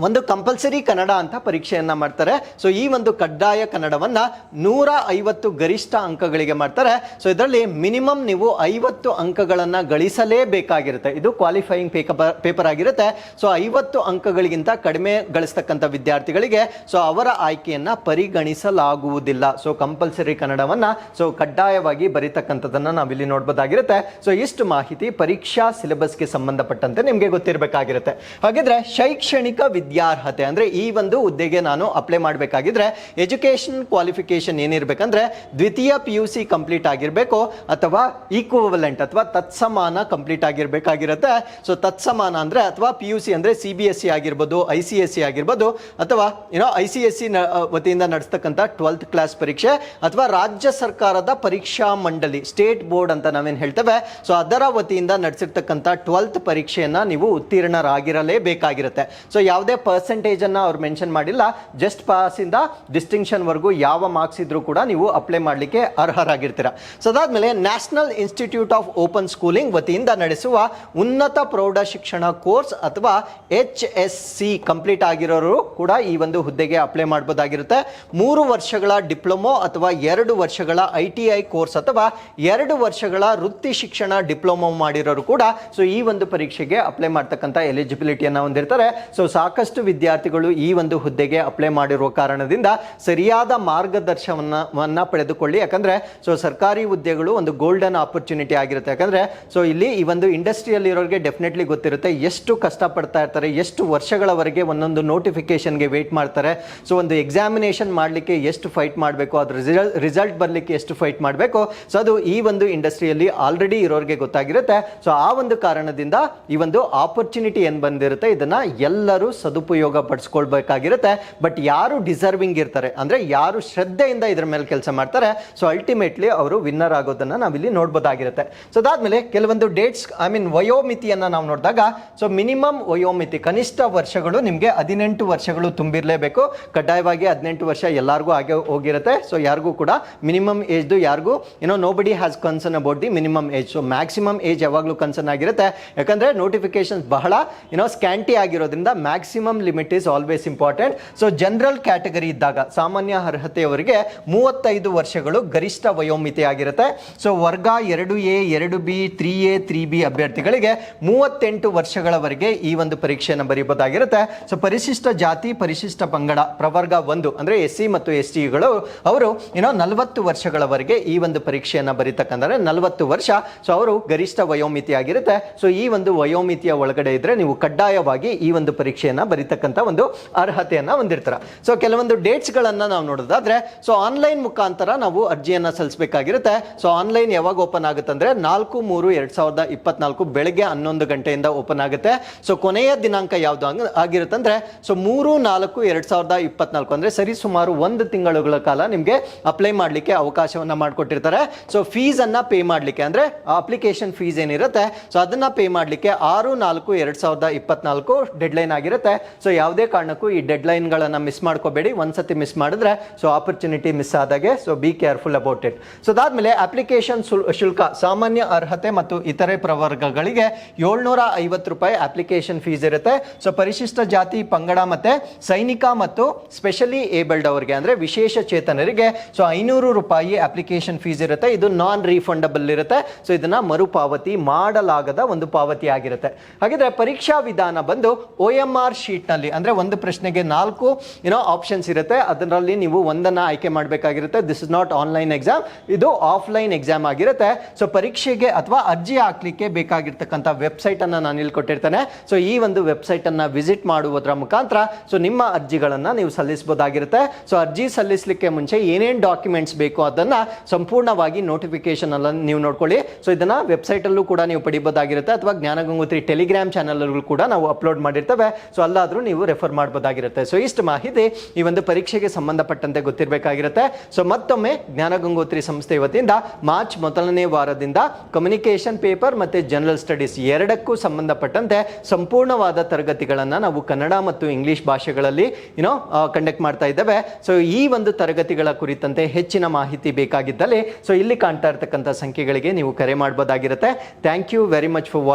S1: ಒಂದು ಕಂಪಲ್ಸರಿ ಕನ್ನಡ ಅಂತ ಪರೀಕ್ಷೆಯನ್ನು ಮಾಡ್ತಾರೆ. ಸೊ ಈ ಒಂದು ಕಡ್ಡಾಯ ಕನ್ನಡವನ್ನ ನೂರ ಐವತ್ತು ಗರಿಷ್ಠ ಅಂಕಗಳಿಗೆ ಮಾಡ್ತಾರೆ. ಸೊ ಇದರಲ್ಲಿ ಮಿನಿಮಮ್ ನೀವು ಐವತ್ತು ಅಂಕಗಳನ್ನ ಗಳಿಸಲೇಬೇಕಾಗಿರುತ್ತೆ. ಇದು ಕ್ವಾಲಿಫೈಯಿಂಗ್ ಪೇಪರ್ ಪೇಪರ್ ಆಗಿರುತ್ತೆ. ಸೊ ಐವತ್ತು ಅಂಕಗಳಿಗಿಂತ ಕಡಿಮೆ ಗಳಿಸ್ತಕ್ಕಂಥ ವಿದ್ಯಾರ್ಥಿಗಳಿಗೆ ಸೊ ಅವರ ಆಯ್ಕೆಯನ್ನು ಪರಿಗಣಿಸಲಾಗುವುದಿಲ್ಲ. ಸೊ ಕಂಪಲ್ಸರಿ ಕನ್ನಡವನ್ನ ಸೊ ಕಡ್ಡಾಯವಾಗಿ ಬರೀತಕ್ಕಂಥದ್ದನ್ನು ನಾವಿಲ್ಲಿ ನೋಡ್ಬೋದಾಗಿರುತ್ತೆ. ಸೊ ಇಷ್ಟು ಮಾಹಿತಿ ಪರೀಕ್ಷಾ ಸಿಲೆಬಸ್ಗೆ ಸಂಬಂಧಪಟ್ಟಂತೆ ನಿಮಗೆ ಗೊತ್ತಿರಬೇಕಾಗಿರುತ್ತೆ. ಹಾಗಿದ್ರೆ ಶೈಕ್ಷಣಿಕ ವಿದ್ಯಾರ್ಹತೆ. ಅಂದ್ರೆ ಈ ಒಂದು ಹುದ್ದೆಗೆ ನಾನು ಅಪ್ಲೈ ಮಾಡಬೇಕಾಗಿದ್ರೆ ಎಜುಕೇಷನ್ ಕ್ವಾಲಿಫಿಕೇಶನ್ ಏನಿರಬೇಕಂದ್ರೆ ದ್ವಿತೀಯ ಪಿ ಯು ಸಿ ಕಂಪ್ಲೀಟ್ ಆಗಿರಬೇಕು ಅಥವಾ ಈಕ್ವಲೆಂಟ್ ಅಥವಾ ತತ್ಸಮಾನ ಕಂಪ್ಲೀಟ್ ಆಗಿರಬೇಕಾಗಿರುತ್ತೆ. ಸೊ ತತ್ಸಮಾನ ಅಂದ್ರೆ ಅಥವಾ ಪಿ ಯು ಸಿ ಅಂದ್ರೆ ಸಿ ಬಿ ಎಸ್ ಸಿ ಆಗಿರ್ಬೋದು ಐ ಸಿ ಎಸ್ ಸಿ ಆಗಿರ್ಬೋದು ಅಥವಾ ಏನೋ ಐ ಸಿ ಎಸ್ ಸಿ ವತಿಯಿಂದ ನಡೆಸ್ತಕ್ಕಂಥ ಟ್ವೆಲ್ತ್ ಕ್ಲಾಸ್ ಪರೀಕ್ಷೆ ಅಥವಾ ರಾಜ್ಯ ಸರ್ಕಾರದ ಪರೀಕ್ಷಾ ಮಂಡಳಿ ಸ್ಟೇಟ್ ಬೋರ್ಡ್ ಅಂತ ನಾವೇನು ಹೇಳ್ತೇವೆ. ಸೊ ಅದರ ವತಿಯಿಂದ ನಡೆಸಿರ್ತಕ್ಕಂಥ ಟ್ವೆಲ್ತ್ ಪರೀಕ್ಷೆಯನ್ನು ನೀವು ಉತ್ತೀರ್ಣರಾಗಿರಲೇಬೇಕಾಗಿರುತ್ತೆ. ಸೊ ಯಾವುದೇ ಪರ್ಸೆಂಟೇಜ್ ಅನ್ನ ಅವ್ರು ಮೆನ್ಷನ್ ಮಾಡಿಲ್ಲ. ಜಸ್ಟ್ ಪಾಸಿಂದ ಇಂದ ಡಿಸ್ಟಿಂಕ್ಷನ್ ವರೆಗೂ ಯಾವ ಮಾರ್ಕ್ಸ್ ಇದ್ರೂ ಕೂಡ ನೀವು ಅಪ್ಲೈ ಮಾಡಲಿಕ್ಕೆ ಅರ್ಹರಾಗಿರ್ತೀರಾ. ಸೊ ಅದಾದ್ಮೇಲೆ National Institute of Open Schooling ವತಿಯಿಂದ ನಡೆಸುವ ಉನ್ನತ ಪ್ರೌಢ ಶಿಕ್ಷಣ ಕೋರ್ಸ್ ಅಥವಾ ಎಚ್ ಎಸ್ ಸಿ ಕಂಪ್ಲೀಟ್ ಆಗಿರೋರು ಕೂಡ ಈ ಒಂದು ಹುದ್ದೆಗೆ ಅಪ್ಲೈ ಮಾಡಬಹುದಾಗಿರುತ್ತೆ ಮೂರು ವರ್ಷಗಳ ಡಿಪ್ಲೊಮೊ ಅಥವಾ ಎರಡು ವರ್ಷಗಳ ಐ ಟಿ ಐ ಕೋರ್ಸ್ ಅಥವಾ ಎರಡು ವರ್ಷಗಳ ವೃತ್ತಿ ಶಿಕ್ಷಣ ಡಿಪ್ಲೊಮೊ ಮಾಡಿರೋರು ಕೂಡ, ಸೊ ಈ ಒಂದು ಪರೀಕ್ಷೆಗೆ ಅಪ್ಲೈ ಮಾಡ್ತಕ್ಕಂಥ ಎಲಿಜಿಬಿಲಿಟಿಯನ್ನು ಹೊಂದಿರ್ತಾರೆ. ಸೊ ಸಾಕಷ್ಟು ಸಾಕಷ್ಟು ವಿದ್ಯಾರ್ಥಿಗಳು ಈ ಒಂದು ಹುದ್ದೆಗೆ ಅಪ್ಲೈ ಮಾಡಿರುವ ಕಾರಣದಿಂದ ಸರಿಯಾದ ಮಾರ್ಗದರ್ಶನವನ್ನು ಪಡೆದುಕೊಳ್ಳಿ. ಯಾಕಂದ್ರೆ ಸೊ ಸರ್ಕಾರಿ ಹುದ್ದೆಗಳು ಒಂದು ಗೋಲ್ಡನ್ ಆಪರ್ಚುನಿಟಿ ಆಗಿರುತ್ತೆ. ಯಾಕಂದ್ರೆ ಸೊ ಇಲ್ಲಿ ಈ ಒಂದು ಇಂಡಸ್ಟ್ರಿಯಲ್ಲಿ ಇರೋರಿಗೆ ಡೆಫಿನೆಟ್ಲಿ ಗೊತ್ತಿರುತ್ತೆ ಎಷ್ಟು ಕಷ್ಟಪಡ್ತಾ ಇರ್ತಾರೆ, ಎಷ್ಟು ವರ್ಷಗಳವರೆಗೆ ಒಂದೊಂದು ನೋಟಿಫಿಕೇಷನ್ಗೆ ವೇಟ್ ಮಾಡ್ತಾರೆ. ಸೊ ಒಂದು ಎಕ್ಸಾಮಿನೇಷನ್ ಮಾಡಲಿಕ್ಕೆ ಎಷ್ಟು ಫೈಟ್ ಮಾಡಬೇಕು, ಅದ್ರ ರಿಸಲ್ಟ್ ಬರಲಿಕ್ಕೆ ಎಷ್ಟು ಫೈಟ್ ಮಾಡಬೇಕು. ಸೊ ಅದು ಈ ಒಂದು ಇಂಡಸ್ಟ್ರಿಯಲ್ಲಿ ಆಲ್ರೆಡಿ ಇರೋರಿಗೆ ಗೊತ್ತಾಗಿರುತ್ತೆ. ಸೊ ಆ ಒಂದು ಕಾರಣದಿಂದ ಈ ಒಂದು ಆಪರ್ಚುನಿಟಿ ಏನು ಬಂದಿರುತ್ತೆ, ಇದನ್ನು ಎಲ್ಲರೂ ಸದುಪಯೋಗ ಪಡಿಸ್ಕೊಳ್ಬೇಕಾಗಿರುತ್ತೆ. ಬಟ್ ಯಾರು ಡಿಸರ್ವಿಂಗ್ ಇರ್ತಾರೆ, ಅಂದ್ರೆ ಯಾರು ಶ್ರದ್ಧೆಯಿಂದ ಇದ್ರ ಮೇಲೆ ಕೆಲಸ ಮಾಡ್ತಾರೆ ಸೊ ಅಲ್ಟಿಮೇಟ್ಲಿ ಅವರು ವಿನ್ನರ್ ಆಗೋದನ್ನ ನಾವಿಲ್ಲಿ ನೋಡ್ಬೋದಾಗಿರುತ್ತೆ. ಸೊ ಅದಾದಮೇಲೆ ಕೆಲವೊಂದು ಡೇಟ್ಸ್ ಐ ಮೀನ್ ವಯೋಮಿತಿಯನ್ನ ನಾವು ನೋಡಿದಾಗ ಸೊ ಮಿನಿಮಮ್ ವಯೋಮಿತಿ, ಕನಿಷ್ಠ ವರ್ಷಗಳು ನಿಮಗೆ ಹದಿನೆಂಟು ವರ್ಷಗಳು ತುಂಬಿರಲೇಬೇಕು. ಕಡ್ಡಾಯವಾಗಿ ಹದಿನೆಂಟು ವರ್ಷ ಎಲ್ಲರಿಗೂ ಆಗೇ ಹೋಗಿರುತ್ತೆ. ಸೊ ಯಾರಿಗೂ ಕೂಡ ಮಿನಿಮಮ್ ಏಜ್ದು ಯಾರಿಗೂ ಏನೋ nobody has concern about the minimum age so maximum age ಯಾವಾಗಲೂ ಕನ್ಸರ್ನ್ ಆಗಿರುತ್ತೆ. ಯಾಕಂದ್ರೆ ನೋಟಿಫಿಕೇಶನ್ಸ್ ಬಹಳ ಏನೋ ಸ್ಕ್ಯಾಂಟಿ ಆಗಿರೋದ್ರಿಂದ maximum limit is always important so general category ಇದ್ದಾಗ ಸಾಮಾನ್ಯ ಅರ್ಹತೆಯವರಿಗೆ ಮೂವತ್ತೈದು ವರ್ಷಗಳು ಗರಿಷ್ಠ ವಯೋಮಿತಿ ಆಗಿರುತ್ತೆ. ಸೊ ವರ್ಗ ಎರಡು ಎ, ಎರಡು B, three A, three B ಅಭ್ಯರ್ಥಿಗಳಿಗೆ ಮೂವತ್ತೆಂಟು ವರ್ಷಗಳವರೆಗೆ ಈ ಒಂದು ಪರೀಕ್ಷೆಯನ್ನು ಬರೆಯಬಹುದಾಗಿರುತ್ತೆ ಸೊ ಪರಿಶಿಷ್ಟ ಜಾತಿ, ಪರಿಶಿಷ್ಟ ಪಂಗಡ, ಪ್ರವರ್ಗ ಒಂದು ಅಂದರೆ ಎಸ್ ಸಿ ಮತ್ತು ಎಸ್ ಟಿಗಳು ಅವರು ಏನೋ ನಲವತ್ತು ವರ್ಷಗಳವರೆಗೆ ಈ ಒಂದು ಪರೀಕ್ಷೆಯನ್ನು ಬರೀತಕ್ಕಂದರೆ ನಲವತ್ತು ವರ್ಷ. ಸೊ ಅವರು ಗರಿಷ್ಠ ವಯೋಮಿತಿ ಆಗಿರುತ್ತೆ ಸೊ ಈ ಒಂದು ವಯೋಮಿತಿಯ ಒಳಗಡೆ ಇದ್ದರೆ ನೀವು ಕಡ್ಡಾಯವಾಗಿ ಈ ಒಂದು ಪರೀಕ್ಷೆಯನ್ನ ಬರೀತಕ್ಕಂಥ ಒಂದು ಅರ್ಹತೆಯನ್ನು ಹೊಂದಿರ್ತಾರೆ. ಸೊ ಕೆಲವೊಂದು ಡೇಟ್ಸ್ಗಳನ್ನು ನಾವು ನೋಡೋದಾದ್ರೆ ಸೊ ಆನ್ಲೈನ್ ಮುಖಾಂತರ ನಾವು ಅರ್ಜಿಯನ್ನು ಸಲ್ಲಿಸಬೇಕಾಗಿರುತ್ತೆ. ಸೊ ಆನ್ಲೈನ್ ಯಾವಾಗ ಓಪನ್ ಆಗುತ್ತೆ ಅಂದ್ರೆ ನಾಲ್ಕು ಮೂರು ಎರಡ್ ಸಾವಿರದ ಇಪ್ಪತ್ನಾಲ್ಕು ಬೆಳಗ್ಗೆ ಹನ್ನೊಂದು ಗಂಟೆಯಿಂದ ಓಪನ್ ಆಗುತ್ತೆ. ಸೊ ಕೊನೆಯ ದಿನಾಂಕ ಯಾವುದು ಆಗಿರುತ್ತೆ ಅಂದ್ರೆ ಸೊ ಮೂರು ನಾಲ್ಕು ಎರಡು ಸಾವಿರದ ಇಪ್ಪತ್ನಾಲ್ಕು ಅಂದರೆ ಸರಿ ಸುಮಾರು ಒಂದು ತಿಂಗಳುಗಳ ಕಾಲ ನಿಮಗೆ ಅಪ್ಲೈ ಮಾಡಲಿಕ್ಕೆ ಅವಕಾಶವನ್ನ ಮಾಡಿಕೊಟ್ಟಿರ್ತಾರೆ. ಸೊ ಫೀಸ್ ಅನ್ನ ಪೇ ಮಾಡಲಿಕ್ಕೆ ಅಂದ್ರೆ ಅಪ್ಲಿಕೇಶನ್ ಫೀಸ್ ಏನಿರುತ್ತೆ. ಸೊ ಅದನ್ನ ಪೇ ಮಾಡಲಿಕ್ಕೆ ಆರು ನಾಲ್ಕು ಎರಡು ಸಾವಿರದ ಇಪ್ಪತ್ನಾಲ್ಕು ಡೆಡ್ಲೈನ್ ಆಗಿರುತ್ತೆ. ಸೊ ಯಾವುದೇ ಕಾರಣಕ್ಕೂ ಈ ಡೆಡ್ಲೈನ್ಗಳನ್ನು ಮಿಸ್ ಮಾಡ್ಕೋಬೇಡಿ. ಒಂದ್ಸತಿ ಮಿಸ್ ಮಾಡಿದ್ರೆ so opportunity miss ಆದಾಗೆ so be careful about it so ಅದಾದಮೇಲೆ ಅಪ್ಲಿಕೇಶನ್ ಶುಲ್ಕ, ಸಾಮಾನ್ಯ ಅರ್ಹತೆ ಮತ್ತು ಇತರೆ ಪ್ರವರ್ಗಗಳಿಗೆ ಏಳ್ನೂರ ಐವತ್ತು ರೂಪಾಯಿ ಅಪ್ಲಿಕೇಶನ್ ಫೀಸ್ ಇರುತ್ತೆ. ಸೊ ಪರಿಶಿಷ್ಟ ಜಾತಿ, ಪಂಗಡ ಮತ್ತು ಸೈನಿಕ ಮತ್ತು ಸ್ಪೆಷಲಿ ಏಬಲ್ಡ್ ಅವರಿಗೆ, ಅಂದ್ರೆ ವಿಶೇಷ ಚೇತನರಿಗೆ ಸೊ ಐನೂರು ರೂಪಾಯಿ ಅಪ್ಲಿಕೇಶನ್ ಫೀಸ್ ಇರುತ್ತೆ. ಇದು ನಾನ್ ರೀಫಂಡಬಲ್ ಇರುತ್ತೆ. ಸೊ ಇದನ್ನ ಮರುಪಾವತಿ ಮಾಡಲಾಗದ ಒಂದು ಪಾವತಿ ಆಗಿರುತ್ತೆ ಹಾಗಿದ್ರೆ ಪರೀಕ್ಷಾ ವಿಧಾನ ಬಂದು ಒ ಎಂ ಆರ್ ಶೀಟ್ನಲ್ಲಿ ಅಂದ್ರೆ ಒಂದು ಪ್ರಶ್ನೆಗೆ ನಾಲ್ಕು ಏನೋ ಆಪ್ಷನ್ಸ್ ಇರುತ್ತೆ. ಅದರಲ್ಲಿ ನೀವು ಒಂದನ್ನ ಆಯ್ಕೆ ಮಾಡಬೇಕಾಗಿರುತ್ತೆ. This is not online exam ಇದು ಆಫ್ಲೈನ್ ಎಕ್ಸಾಮ್ ಆಗಿರುತ್ತೆ. ಸೊ ಪರೀಕ್ಷೆಗೆ ಅಥವಾ ಅರ್ಜಿ ಹಾಕ್ಲಿಕ್ಕೆ ಬೇಕಾಗಿರ್ತಕ್ಕಂಥ ವೆಬ್ಸೈಟ್ ಅನ್ನ ನಾನು ಇಲ್ಲಿ ಕೊಟ್ಟಿರ್ತೇನೆ. ಸೊ ಈ ಒಂದು ವೆಬ್ಸೈಟ್ ಅನ್ನ ವಿಸಿಟ್ ಮಾಡುವುದರ ಮುಖಾಂತರ ಸೊ ನಿಮ್ಮ ಅರ್ಜಿಗಳನ್ನ ನೀವು ಸಲ್ಲಿಸಬಹುದಾಗಿರುತ್ತೆ. ಸೊ ಅರ್ಜಿ ಸಲ್ಲಿಸಲಿಕ್ಕೆ ಮುಂಚೆ ಏನೇನು ಡಾಕ್ಯುಮೆಂಟ್ಸ್ ಬೇಕು ಅದನ್ನ ಸಂಪೂರ್ಣವಾಗಿ ನೋಟಿಫಿಕೇಶನ್ ಅಲ್ಲ ನೀವು ನೋಡ್ಕೊಳ್ಳಿ. ಸೊ ಇದನ್ನ ವೆಬ್ಸೈಟ್ ಅಲ್ಲೂ ಕೂಡ ನೀವು ಪಡಿಬೋದಾಗಿರುತ್ತೆ ಅಥವಾ ಜ್ಞಾನಗಂಗೋತ್ರಿ ಟೆಲಿಗ್ರಾಮ್ ಚಾನಲ್ ಅಲ್ಲೂ ಕೂಡ ನಾವು ಅಪ್ಲೋಡ್ ಮಾಡಿರ್ತೇವೆ. ಸೊ ಅಲ್ಲಾದ್ರೂ ನೀವು ರೆಫರ್ ಮಾಡಬಹುದಾಗಿರುತ್ತೆ ಸೊ ಇಷ್ಟು ಮಾಹಿತಿ ಈ ಒಂದು ಪರೀಕ್ಷೆಗೆ ಸಂಬಂಧಪಟ್ಟಂತೆ ಗೊತ್ತಿರಬೇಕಾಗಿರುತ್ತೆ. ಸೊ ಮತ್ತೊಮ್ಮೆ ಜ್ಞಾನ ಗಂಗೋತ್ರಿ ಸಂಸ್ಥೆ ವತಿಯಿಂದ ಮಾರ್ಚ್ ಮೊದಲನೇ ವಾರದಿಂದ ಕಮ್ಯುನಿಕೇಷನ್ ಪೇಪರ್ ಮತ್ತೆ ಜನರಲ್ ಸ್ಟಡೀಸ್ ಎರಡಕ್ಕೂ ಸಂಬಂಧಪಟ್ಟಂತೆ ಸಂಪೂರ್ಣವಾದ ತರಗತಿಗಳನ್ನು ನಾವು ಕನ್ನಡ ಮತ್ತು ಇಂಗ್ಲಿಷ್ ಭಾಷೆಗಳಲ್ಲಿ ಏನೋ ಕಂಡಕ್ಟ್ ಮಾಡ್ತಾ ಇದ್ದೇವೆ. ಸೊ ಈ ಒಂದು ತರಗತಿಗಳ ಕುರಿತಂತೆ ಹೆಚ್ಚಿನ ಮಾಹಿತಿ ಬೇಕಾಗಿದ್ದಲ್ಲಿ ಸೊ ಇಲ್ಲಿ ಕಾಣ್ತಾ ಇರ್ತಕ್ಕಂಥ ಸಂಖ್ಯೆಗಳಿಗೆ ನೀವು ಕರೆ ಮಾಡಬಹುದಾಗಿರುತ್ತೆ thank you very much for